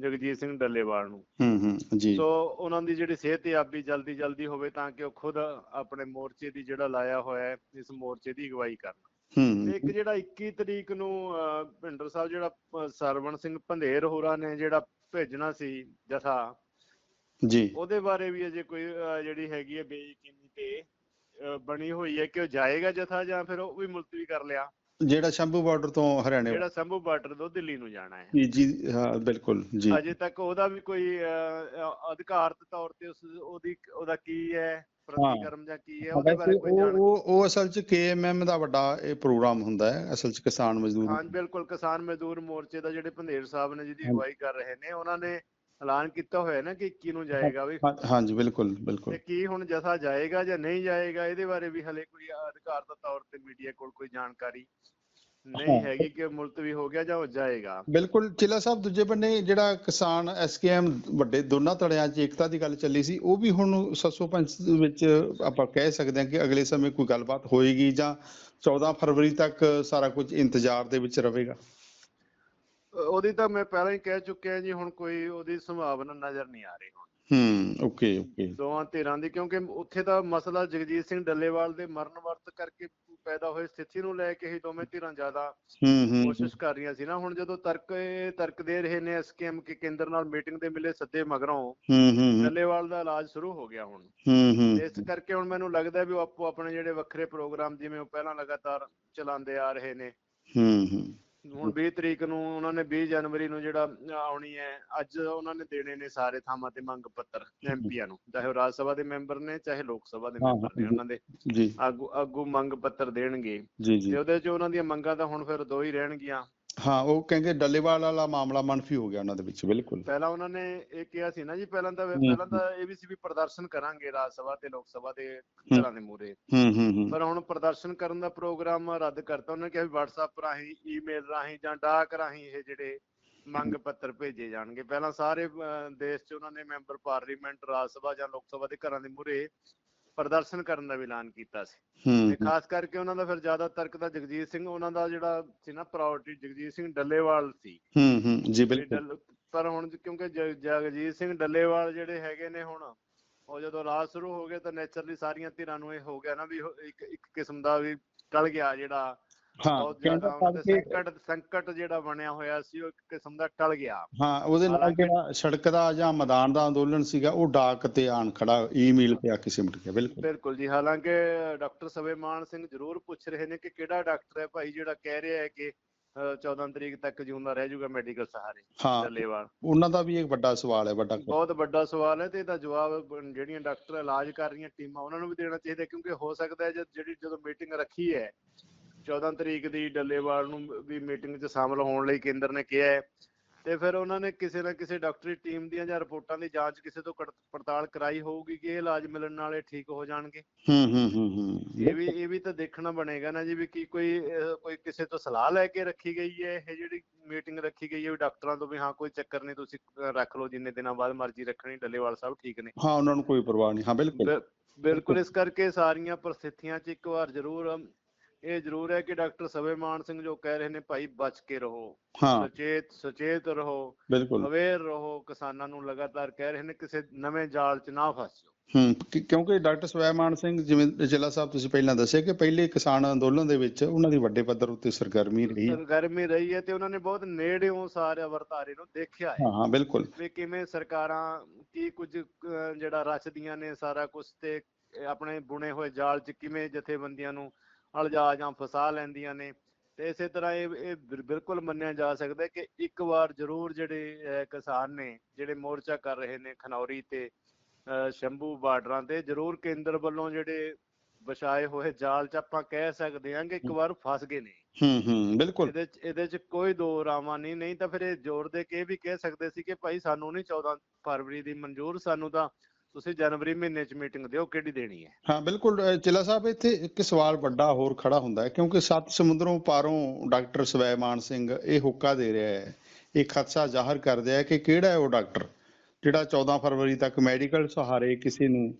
ਜਗਜੀਤ ਸਿੰਘ ਡੱਲੇਵਾਲ ਨੂੰ। ਹੂੰ ਹੂੰ ਜੀ। ਸੋ ਉਹਨਾਂ ਦੀ ਜਿਹੜੀ ਸਿਹਤਯਾਬੀ ਜਲਦੀ ਜਲਦੀ ਹੋਵੇ ਤਾਂ ਕਿ ਉਹ ਖੁਦ ਆਪਣੇ ਮੋਰਚੇ ਦੀ ਜਿਹੜਾ ਲਾਇਆ ਹੋਇਆ ਹੈ ਇਸ ਮੋਰਚੇ ਦੀ ਅਗਵਾਈ ਕਰਨ। ਤੇ ਇੱਕ ਜਿਹੜਾ 21 ਤਰੀਕ ਨੂੰ ਭਿੰਡਰ ਸਾਹਿਬ ਜਿਹੜਾ ਸਰਵਣ ਸਿੰਘ ਭੰਦੇਰ ਹੋਰਾਂ ਨੇ ਜਿਹੜਾ ਭੇਜਣਾ ਸੀ ਜਥਾ ਜੀ। ਉਹਦੇ ਬਾਰੇ ਵੀ ਅਜੇ ਕੋਈ ਜਿਹੜੀ ਹੈਗੀ ਹੈ ਬੇਯਕੀਨੀ ਤੇ ਬਣੀ ਹੋਈ ਹੈ ਕਿ ਉਹ ਜਾਏਗਾ ਜਥਾ ਜਾਂ ਫਿਰ ਉਹ ਵੀ ਮੁਲਤਵੀ ਕਰ ਲਿਆ? ਜਿਹੜਾ ਸ਼ੰਭੂ ਬਾਰਡਰ ਤੋਂ ਹਰਿਆਣੇ ਜਿਹੜਾ ਸੰਭੂ ਬਾਰਡਰ ਤੋਂ ਦਿੱਲੀ ਨੂੰ ਜਾਣਾ ਹੈ। ਜੀ ਜੀ ਹਾਂ ਬਿਲਕੁਲ ਜੀ। ਅਜੇ ਤੱਕ ਉਹਦਾ ਵੀ ਕੋਈ ਅਧਿਕਾਰਤ ਤੌਰ ਤੇ ਉਸ ਉਹਦੀ ਉਹਦਾ ਕੀ ਹੈ? ਪ੍ਰਤੀਕਰਮ ਜਾਂ ਕੀ ਹੈ ਉਹਦੇ ਬਾਰੇ ਕੋਈ ਜਾਣ ਉਹ ਉਹ ਅਸਲ ਚ ਕੇਐਮਐਮ ਦਾ ਵੱਡਾ ਇਹ ਪ੍ਰੋਗਰਾਮ ਹੁੰਦਾ ਹੈ ਅਸਲ ਚ ਕਿਸਾਨ ਮਜ਼ਦੂਰ ਹਾਂ ਬਿਲਕੁਲ ਕਿਸਾਨ ਮਜ਼ਦੂਰ ਮੋਰਚੇ ਦਾ ਜਿਹੜੇ ਭੰਦੇਰ ਸਾਹਿਬ ਨੇ ਜਿਹਦੀ। ਅਗਵਾਈ ਕਰ ਰਹੇ ਨੇ ਉਹਨਾਂ ਨੇ ਐਲਾਨ ਕੀਤਾ ਹੋਇਆ ਨਾ ਕਿ 21 ਨੂੰ ਜਾਏਗਾ ਵੀ ਹਾਂਜੀ ਬਿਲਕੁਲ ਤੇ ਬਿਲਕੁਲ ਕੀ ਹੁਣ ਜਥਾ ਜਾਏਗਾ ਜਾਂ ਨਹੀਂ ਜਾਏਗਾ ਇਹਦੇ ਬਾਰੇ ਵੀ ਹਲੇ ਕੋਈ ਅਧਿਕਾਰਤ ਤੌਰ ਤੇ ਮੀਡੀਆ ਕੋਲ ਕੋਈ ਜਾਣਕਾਰੀ ਨਹੀਂ। ਹੈਗੀ ਕਿ ਮੁਲਤਵੀ ਹੋ ਗਿਆ ਜਾਂ ਜਾਏਗਾ? ਬਿਲਕੁਲ ਚਿਲਾ ਸਾਹਿਬ ਦੂਜੇ ਬੰਨੇ ਜਿਹੜਾ ਕਿਸਾਨ ਐਸਕੇਐਮ ਵੱਡੇ ਦੋਨਾਂ ਧੜਿਆਂ 'ਚ ਏਕਤਾ ਦੀ ਗੱਲ ਚੱਲੀ ਸੀ ਉਹ ਵੀ ਹੁਣ ਸੱਸੋ ਪੰਚ ਵਿੱਚ ਆਪਾਂ ਕਹਿ ਸਕਦੇ ਹਾਂ ਕਿ ਅਗਲੇ ਸਮੇਂ ਕੋਈ ਗੱਲਬਾਤ ਹੋਏਗੀ ਜਾਂ 14 ਫਰਵਰੀ ਤੱਕ ਸਾਰਾ ਕੁਝ ਇੰਤਜ਼ਾਰ ਦੇ ਵਿੱਚ ਰਹੇਗਾ। ਉਹਦੀ ਤਾਂ ਮੈਂ ਪਹਿਲਾਂ ਹੀ ਕਹਿ ਚੁੱਕਿਆ ਜੀ ਹੁਣ ਕੋਈ ਉਹਦੀ ਸੰਭਾਵਨਾ ਨਜ਼ਰ ਨਹੀਂ ਆ ਰਹੀ ਹੁਣ। ਹੂੰ ਓਕੇ ਓਕੇ। ਦੋਵਾਂ ਧਿਰਾਂ ਦੀ ਕਿਉਂਕਿ ਉੱਥੇ ਦਾ ਮਸਲਾ ਜਗਜੀਤ ਸਿੰਘ ਡੱਲੇਵਾਲ ਦੇ ਮਰਨ ਵਰਤ ਕਰਕੇ ਪੈਦਾ ਹੋਈ ਸਥਿਤੀ ਨੂੰ ਲੈ ਕੇ ਹੀ ਦੋਵੇਂ ਧਿਰਾਂ ਜ਼ਿਆਦਾ ਹੂੰ ਹੂੰ ਕੋਸ਼ਿਸ਼ ਕਰ ਰਹੀਆਂ ਸੀ ਨਾ। ਹੁਣ ਜਦੋਂ ਤਰਕ ਤਰਕ ਦੇ ਰਹੇ ਨੇ ਐਸਕੇਐਮ ਕੇ ਕੇਂਦਰ ਨਾਲ ਮੀਟਿੰਗ ਦੇ ਮਿਲੇ ਸੱਦੇ ਮਗਰੋਂ ਹੂੰ ਹੂੰ ਹੂੰ। ਡੱਲੇਵਾਲ ਦਾ ਇਲਾਜ ਸ਼ੁਰੂ ਹੋ ਗਿਆ ਹੁਣ। ਹੂੰ ਹੂੰ। ਇਸ ਕਰਕੇ ਹੁਣ ਮੈਨੂੰ ਲੱਗਦਾ ਵੀ ਉਹ ਆਪੋ ਆਪਣੇ ਜਿਹੜੇ ਵੱਖਰੇ ਪ੍ਰੋਗਰਾਮ ਜਿਵੇਂ ਉਹ ਪਹਿਲਾਂ ਲਗਾਤਾਰ ਚਲਾਉਂਦੇ ਆ ਰਹੇ ਨੇ। ਹੂੰ ਹੂੰ। ਹੁਣ 20 ਤਰੀਕ ਨੂੰ ਉਹਨਾਂ ਨੇ 20 ਜਨਵਰੀ ਨੂੰ ਜਿਹੜਾ ਆਉਣੀ ਹੈ ਅੱਜ ਉਹਨਾਂ ਨੇ ਦੇਣੇ ਨੇ ਸਾਰੇ ਥਾਵਾਂ ਤੇ ਮੰਗ ਪੱਤਰ ਐਮਪੀਆਂ ਨੂੰ ਚਾਹੇ ਉਹ ਰਾਜ ਸਭਾ ਦੇ ਮੈਂਬਰ ਨੇ ਚਾਹੇ ਲੋਕ ਸਭਾ ਦੇ ਮੈਂਬਰ ਨੇ ਉਹਨਾਂ ਦੇ ਆਗੂ ਆਗੂ ਮੰਗ ਪੱਤਰ ਦੇਣਗੇ। ਜੀ ਜੀ। ਤੇ ਉਹਦੇ ਚ ਉਹਨਾਂ ਦੀਆਂ ਮੰਗਾਂ ਤਾਂ ਹੁਣ ਫਿਰ ਦੋ ਹੀ ਰਹਿਣਗੀਆਂ। ਹਾਂ ਉਹ ਕਹਿੰਗੇ ਡੱਲੇਵਾਲ ਵਾਲਾ ਮਾਮਲਾ ਮਨਫੀ ਹੋ ਗਿਆ ਉਹਨਾਂ ਦੇ ਵਿੱਚ ਬਿਲਕੁਲ। ਪਹਿਲਾਂ ਉਹਨਾਂ ਨੇ ਇਹ ਕਿਹਾ ਸੀ ਨਾ ਜੀ ਪਹਿਲਾਂ ਤਾਂ। ਪਹਿਲਾਂ ਤਾਂ ਇਹ ਵੀ ਸੀ ਵੀ ਪ੍ਰਦਰਸ਼ਨ ਕਰਾਂਗੇ ਰਾਜ ਸਭਾ ਤੇ ਲੋਕ ਸਭਾ ਦੇ ਘਰਾਂ ਦੇ ਮੂਹਰੇ। ਹੂੰ ਹੂੰ ਹੂੰ। ਪਰ ਹੁਣ ਪ੍ਰਦਰਸ਼ਨ ਕਰਨ ਦਾ ਪ੍ਰੋਗਰਾਮ ਰੱਦ ਕਰਤਾ। ਉਹਨਾਂ ਨੇ ਕਿਹਾ ਵੀ WhatsApp ਰਾਹੀਂ ਈਮੇਲ ਰਾਹੀਂ ਜਾਂ ਡਾਕ ਰਾਹੀਂ ਇਹ ਜਿਹੜੇ ਮੰਗ ਪੱਤਰ ਭੇਜੇ ਜਾਣਗੇ। ਪਹਿਲਾਂ ਸਾਰੇ ਦੇਸ਼ 'ਚ ਉਹਨਾਂ ਨੇ ਮੈਂਬਰ ਪਾਰਲੀਮੈਂਟ ਰਾਜ ਸਭਾ ਜਾਂ ਲੋਕ ਸਭਾ ਦੇ ਘਰਾਂ ਦੇ ਮੂਹਰੇ ਪ੍ਰਦਰਸ਼ਨ ਕਰਨ ਦਾ ਵੀ ਐਲਾਨ ਕੀਤਾ ਸੀ। ਤੇ ਖਾਸ ਕਰਕੇ ਉਹਨਾਂ ਦਾ ਫਿਰ ਜ਼ਿਆਦਾ ਤਰਕ ਦਾ ਜਗਜੀਤ ਸਿੰਘ ਉਹਨਾਂ ਦਾ ਜਿਹੜਾ ਸੀ ਨਾ ਪ੍ਰਾਇੋਰਟੀ ਜਗਜੀਤ ਸਿੰਘ ਡੱਲੇਵਾਲ ਸੀ। ਹੂੰ ਹੂੰ ਜੀ ਵੀ ਬਿਲਕੁਲ। ਡੱਲ- ਪਰ ਹੁਣ ਕਿਉਂਕਿ ਜਗਜੀਤ ਸਿੰਘ ਡੱਲੇਵਾਲ ਜਿਹੜੇ ਹੈਗੇ ਨੇ ਹੁਣ ਉਹ ਜਦੋਂ ਰਾਜ ਸ਼ੁਰੂ ਹੋ ਗਏ ਤਾਂ ਨੇਚਰਲੀ ਸਾਰੀਆਂ ਧਿਰਾਂ ਨੂੰ ਇਹ ਹੋ ਗਿਆ ਨਾ ਵੀ ਇੱਕ ਇੱਕ ਕਿਸਮ ਦਾ ਵੀ ਟਲ ਗਿਆ ਜਿਹੜਾ ਬਹੁਤ ਜ਼ਿਆਦਾ ਉਹਨਾਂ ਸੰਕਟ ਸੰਕਟ ਜਿਹੜਾ ਬਣਿਆ ਹੋਇਆ ਸੀ ਉਹ ਇੱਕ ਕਿਸਮ ਦਾ ਟਲ ਗਿਆ। ਹਾਂ ਉਹਦੇ ਨਾਲ ਜਿਹੜਾ ਸੜਕ ਦਾ ਜਾਂ ਮੈਦਾਨ ਦਾ ਅੰਦੋਲਨ ਸੀਗਾ ਉਹ ਡਾਕ ਤੇ ਆਣ ਖੜਾ ਈਮੇਲ ਤੇ ਆ ਕੇ ਸਿਮਟ ਗਿਆ ਬਿਲਕੁਲ। ਬਿਲਕੁਲ ਜੀ ਹਾਲਾਂਕਿ ਡਾਕਟਰ ਸਵੇਮਾਨ ਸਿੰਘ ਜ਼ਰੂਰ ਪੁੱਛ ਰਹੇ ਨੇ ਕਿ ਕਿਹੜਾ ਡਾਕਟਰ ਹੈ ਭਾਈ ਜਿਹੜਾ ਕਹਿ ਰਿਹਾ ਹੈ ਕਿ ਅਹ, 14 ਤਰੀਕ ਤੱਕ ਜਿਉਂਦਾ ਰਹਿ ਜਾਊਗਾ ਮੈਡੀਕਲ ਸਹਾਰੇ ਹਾਂ ਡੱਲੇਵਾਲ ਉਹਨਾਂ ਦਾ ਵੀ ਇੱਕ ਵੱਡਾ ਸਵਾਲ ਹੈ ਵੱਡਾ ਬਹੁਤ ਵੱਡਾ ਸਵਾਲ ਹੈ ਤੇ ਇਹਦਾ ਜਵਾਬ ਜਿਹੜੀਆਂ ਡਾਕਟਰ ਇਲਾਜ ਕਰ ਰਹੀਆਂ ਟੀਮਾਂ ਉਹਨਾਂ ਨੂੰ ਵੀ ਦੇਣਾ ਚਾਹੀਦਾ ਕਿਉਂਕਿ ਹੋ ਸਕਦਾ ਹੈ ਜਦ ਜਿਹੜੀ ਜਦੋਂ ਮੀਟਿੰਗ ਰੱਖੀ ਹੈ 14 ਤਰੀਕ ਦੀ ਡੱਲੇਵਾਲ ਨੂੰ ਵੀ ਮੀਟਿੰਗ 'ਚ ਸ਼ਾਮਲ ਹੋਣ ਲਈ ਕੇਂਦਰ ਨੇ ਕਿਹਾ ਹੈ। ਤੇ ਫਿਰ ਉਹਨਾਂ ਨੇ ਕਿਸੇ ਨਾ ਕਿਸੇ ਡਾਕਟਰੀ ਟੀਮ ਦੀਆਂ ਜਾਂ ਰਿਪੋਰਟਾਂ ਦੀ ਜਾਂਚ ਕਿਸੇ ਤੋਂ ਪੜਤਾਲ ਕਰਾਈ ਹੋਊਗੀ ਕਿ ਇਹ ਇਲਾਜ ਮਿਲਣ ਨਾਲ ਇਹ ਠੀਕ ਹੋ ਜਾਣਗੇ? ਹੂੰ ਹੂੰ ਹੂੰ ਹੂੰ ਇਹ ਵੀ ਇਹ ਵੀ ਤਾਂ ਦੇਖਣਾ ਬਣੇਗਾ ਨਾ ਜੀ ਵੀ ਕੀ ਕੋਈ ਕੋਈ ਕਿਸੇ ਤੋਂ ਸਲਾਹ ਲੈ ਕੇ ਰੱਖੀ ਗਈ ਹੈ? ਇਹ ਜਿਹੜੀ ਮੀਟਿੰਗ ਰੱਖੀ ਗਈ ਹੈ ਵੀ ਡਾਕਟਰਾਂ ਤੋਂ ਵੀ ਹਾਂ ਕੋਈ ਚੱਕਰ ਨਹੀਂ ਤੁਸੀਂ ਰੱਖ ਲਓ ਜਿੰਨੇ ਦਿਨਾਂ ਬਾਅਦ ਮਰਜ਼ੀ ਰੱਖਣੀ ਡੱਲੇਵਾਲ ਸਾਹਿਬ ਠੀਕ ਨੇ। ਹਾਂ ਉਹਨਾਂ ਨੂੰ ਕੋਈ ਪਰਵਾਹ ਨਹੀਂ ਹਾਂ ਬਿਲਕੁਲ। ਬਿਲ- ਬਿਲਕੁਲ ਇਸ ਕਰਕੇ ਸਾਰੀਆਂ ਪ੍ਰਸਥਿਤੀਆਂ 'ਚ ਇੱਕ ਵਾਰ ਜ਼ਰੂਰ ਇਹ ਜ਼ਰੂਰ ਹੈ ਕਿ ਡਾਕਟਰ ਸਵੇਮਾਨ ਸਿੰਘ ਜੋ ਕਹਿ ਰਹੇ ਨੇ ਭਾਈ ਬਚ ਕੇ ਰਹੋ। ਸੁਚੇਤ ਸੁਚੇਤ ਰਹੋ। ਬਿਲਕੁਲ। ਅਵੇਅਰ ਰਹੋ ਕਿਸਾਨਾਂ ਨੂੰ ਲਗਾਤਾਰ ਕਹਿ ਰਹੇ ਨੇ ਕਿਸੇ ਨਵੇਂ ਜਾਲ 'ਚ ਨਾ ਫਸਿਓ ਹੂੰ ਕਿਉਂਕਿ ਡਾਕਟਰ ਸਵੈਮਾਨ ਸਿੰਘ ਜਿਵੇਂ ਜ਼ਿਲ੍ਹਾ ਸਾਹਿਬ ਤੁਸੀਂ ਪਹਿਲਾਂ ਦੱਸਿਆ ਕਿ ਪਹਿਲੇ ਕਿਸਾਨ ਅੰਦੋਲਨ ਦੇ ਵਿੱਚ ਉਹਨਾਂ ਦੀ ਵੱਡੇ ਪੱਧਰ ਉੱਤੇ ਸਰਗਰਮੀ ਰਹੀ। ਹੈ। ਗਰਮੀ ਰਹੀ ਹੈ ਤੇ ਉਹਨਾਂ ਨੇ ਬਹੁਤ ਨੇੜਿਓਂ ਸਾਰੇ ਵਰਤਾਰੇ ਨੂੰ ਦੇਖਿਆ ਹੈ। ਹਾਂ ਬਿਲਕੁਲ। ਵੀ ਕਿਵੇਂ ਸਰਕਾਰਾਂ ਕੀ ਕੁਝ ਜਿਹੜਾ ਰਚਦੀਆਂ ਨੇ ਸਾਰਾ ਕੁਝ ਤੇ ਆਪਣੇ ਬੁਣੇ ਹੋਏ ਜਾਲ 'ਚ ਕਿਵੇਂ ਜਥੇਬੰਦੀਆਂ ਨੂੰ ਅਲਜਾ ਜਾਂ ਫਸਾ ਲੈਂਦੀਆਂ ਨੇ। ਤੇ ਇਸੇ ਤਰ੍ਹਾਂ ਇਹ ਇਹ ਬਿਲ- ਬਿਲਕੁਲ ਮੰਨਿਆ ਜਾ ਸਕਦਾ ਕਿ ਇੱਕ ਵਾਰ ਜ਼ਰੂਰ ਜਿਹੜੇ ਕਿਸਾਨ ਨੇ ਜਿਹੜੇ ਮੋਰਚਾ ਕਰ ਰਹੇ ਨੇ ਖਨੌਰੀ ਤੇ ਸ਼ੰਭੂ ਬਾਰਡਰਾਂ ਤੇ ਜ਼ਰੂਰ ਕੇਂਦਰ ਵੱਲੋਂ ਜਿਹੜੇ ਵਿਛਾਏ ਹੋਏ ਜਾਲ 'ਚ ਆਪਾਂ ਕਹਿ ਸਕਦੇ ਹਾਂ ਕਿ ਇੱਕ ਵਾਰ ਫਸ ਗਏ ਨੇ। ਹੂੰ ਹੂੰ ਬਿਲਕੁਲ। ਇਹਦੇ ਚ ਇਹਦੇ ਚ ਕੋਈ ਦੋ ਰਾਵਾਂ ਨਹੀਂ ਨਹੀਂ ਤਾਂ ਫਿਰ ਇਹ ਜ਼ੋਰ ਦੇ ਕੇ ਵੀ ਕਹਿ ਸਕਦੇ ਸੀ ਕਿ ਭਾਈ ਸਾਨੂੰ ਨਹੀਂ 14 ਫਰਵਰੀ ਦੀ ਮਨਜ਼ੂਰ ਸਾਨੂੰ ਤਾਂ ਤੁਸੀਂ ਜਨਵਰੀ ਮਹੀਨੇ ਚ ਮੀਟਿੰਗ ਦਿਓ ਕਿਹੜੀ ਦੇਣੀ ਹੈ? ਹਾਂ, ਬਿਲਕੁਲ ਚਿਲਾ ਸਾਹਿਬ, ਇੱਥੇ ਇੱਕ ਸਵਾਲ ਵੱਡਾ ਹੋਰ ਖੜਾ ਹੁੰਦਾ ਹੈ, ਕਿਉਂਕਿ ਸੱਤ ਸਮੁੰਦਰੋਂ ਪਾਰੋਂ ਡਾਕਟਰ ਸਵੈਮਾਨ ਸਿੰਘ ਇਹ ਹੁੱਕਾ ਦੇ ਰਿਹਾ ਹੈ ਇਹ ਖਦਸ਼ਾ ਜ਼ਾਹਰ ਕਰ ਰਿਹਾ ਹੈ ਕਿ ਕਿਹੜਾ ਹੈ ਉਹ ਡਾਕਟਰ, ਜਿਹੜਾ 14 ਫਰਵਰੀ ਤੱਕ ਮੈਡੀਕਲ ਸਹਾਰੇ ਕਿਸੇ ਨੂੰ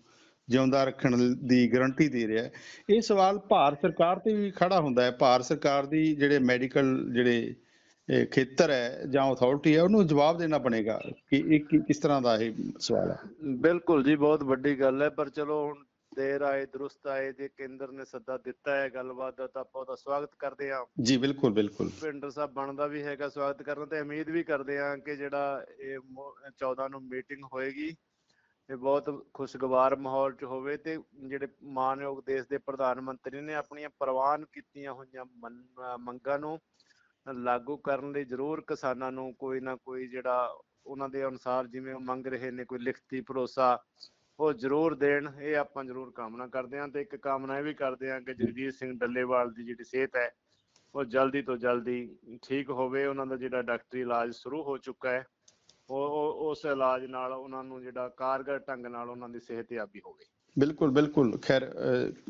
ਜਿਉਂਦਾ ਰੱਖਣ ਦੀ ਗਾਰੰਟੀ ਦੇ ਰਿਹਾ ਹੈ। ਇਹ ਸਵਾਲ ਭਾਰਤ ਸਰਕਾਰ ਤੇ ਵੀ ਖੜਾ ਹੁੰਦਾ ਹੈ, ਭਾਰਤ ਸਰਕਾਰ ਦੀ ਜਿਹੜੇ ਮੈਡੀਕਲ, ਜਿਹੜੇ ਖੇਤਰ ਹੈ ਜਾਂ ਅਥਾਰਟੀ ਹੈ ਉਹਨੂੰ ਜਵਾਬ ਦੇਣਾ ਬਣੇਗਾ ਕਿ ਇਹ ਕਿਸ ਤਰ੍ਹਾਂ ਦਾ ਇਹ ਸਵਾਲ ਹੈ? ਬਿਲਕੁਲ ਜੀ ਬਹੁਤ ਵੱਡੀ ਗੱਲ ਹੈ ਪਰ ਚਲੋ ਹੁਣ ਦੇਰ ਆਏ ਦਰੁਸਤ ਆਏ ਜੇ ਕੇਂਦਰ ਨੇ ਸੱਦਾ ਦਿੱਤਾ ਹੈ ਗੱਲਬਾਤ ਦਾ ਤਾਂ ਆਪਾਂ ਉਹਦਾ ਸਵਾਗਤ ਕਰਦੇ ਹਾਂ। ਜੀ ਬਿਲਕੁਲ ਬਿਲਕੁਲ। ਭਿੰਡਰ ਸਾਹਿਬ ਬਣਦਾ ਵੀ ਹੈਗਾ ਸਵਾਗਤ ਕਰਨ ਤੇ ਉਮੀਦ ਵੀ ਕਰਦੇ ਹਾਂ ਕਿ ਜਿਹੜਾ ਇਹ ਮੋ- 14 ਨੂੰ ਮੀਟਿੰਗ ਹੋਏਗੀ ਇਹ ਬਹੁਤ ਖੁਸ਼ਗਵਾਰ ਮਾਹੌਲ 'ਚ ਹੋਵੇ ਤੇ ਜਿਹੜੇ ਮਾਨਯੋਗ ਦੇਸ਼ ਦੇ ਪ੍ਰਧਾਨ ਮੰਤਰੀ ਨੇ ਆਪਣੀਆਂ ਪ੍ਰਵਾਨ ਕੀਤੀਆਂ ਹੋਈਆਂ ਮੰਗਾਂ ਨੂੰ ਲਾਗੂ ਕਰਨ ਲਈ ਜ਼ਰੂਰ ਕਿਸਾਨਾਂ ਨੂੰ ਕੋਈ ਨਾ ਕੋਈ ਜਿਹੜਾ ਉਹਨਾਂ ਦੇ ਅਨੁਸਾਰ ਜਿਵੇਂ ਉਹ ਮੰਗ ਰਹੇ ਨੇ ਕੋਈ ਲਿਖਤੀ ਭਰੋਸਾ, ਉਹ ਜ਼ਰੂਰ ਦੇਣ, ਇਹ ਆਪਾਂ ਜ਼ਰੂਰ ਕਾਮਨਾ ਕਰਦੇ ਹਾਂ ਤੇ ਇੱਕ ਕਾਮਨਾ ਇਹ ਵੀ ਕਰਦੇ ਹਾਂ ਕਿ ਜਗਜੀਤ ਸਿੰਘ ਡੱਲੇਵਾਲ ਦੀ ਜਿਹੜੀ ਸਿਹਤ ਹੈ, ਉਹ ਜਲਦੀ ਤੋਂ ਜਲਦੀ ਠੀਕ ਹੋਵੇ, ਉਹਨਾਂ ਦਾ ਜਿਹੜਾ ਡਾਕਟਰੀ ਇਲਾਜ ਸ਼ੁਰੂ ਹੋ ਚੁੱਕਾ ਹੈ, ਉਹ, ਉਹ- ਉਸ ਇਲਾਜ ਨਾਲ ਉਹਨਾਂ ਨੂੰ ਜਿਹੜਾ ਕਾਰਗਰ ਢੰਗ ਨਾਲ ਉਹਨਾਂ ਦੀ ਸਿਹਤਯਾਬੀ ਹੋਵੇ। ਬਿਲਕੁਲ ਬਿਲਕੁਲ। ਖੈਰ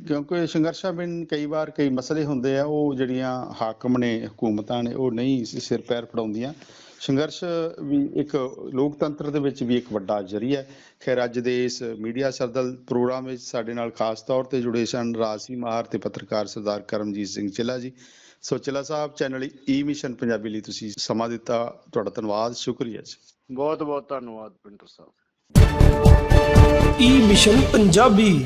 ਕਿਉਂਕਿ ਸੰਘਰਸ਼ਾਂ ਬਿਨ ਕਈ ਵਾਰ ਕਈ ਮਸਲੇ ਹੁੰਦੇ ਆ, ਉਹ ਜਿਹੜੀਆਂ ਹਾਕਮ ਨੇ, ਹਕੂਮਤਾਂ ਨੇ, ਉਹ ਨਹੀਂ ਸ- ਸਿਰ ਪੈਰ ਫੜਾਉਂਦੀਆਂ। ਸੰਘਰਸ਼ ਵੀ ਇੱਕ ਲੋਕਤੰਤਰ ਦੇ ਵਿੱਚ ਵੀ ਇੱਕ ਵੱਡਾ ਜ਼ਰੀਆ ਹੈ। ਖੈਰ, ਅੱਜ ਦੇ ਇਸ ਮੀਡੀਆ ਸਰਦਲ ਪ੍ਰੋਗਰਾਮ ਵਿੱਚ ਸਾਡੇ ਨਾਲ ਖਾਸ ਤੌਰ ਤੇ ਜੁੜੇ ਸਨ ਰਾਜਸੀ ਮਾਹਰ ਤੇ ਪੱਤਰਕਾਰ ਸਰਦਾਰ Karamjit Singh Chilla ji. So Chilla sahib, channel e E mission Punjabi ਲਈ ਤੁਸੀਂ ਸਮਾਂ ਦਿੱਤਾ। ਤੁਹਾਡਾ ਧੰਨਵਾਦ, ਸ਼ੁਕਰੀਆ ਜੀ। ਬਹੁਤ ਬਹੁਤ ਧੰਨਵਾਦ ਪਿੰਟਰ ਸਾਹਿਬ। ਈ ਮਿਸ਼ਨ ਪੰਜਾਬੀ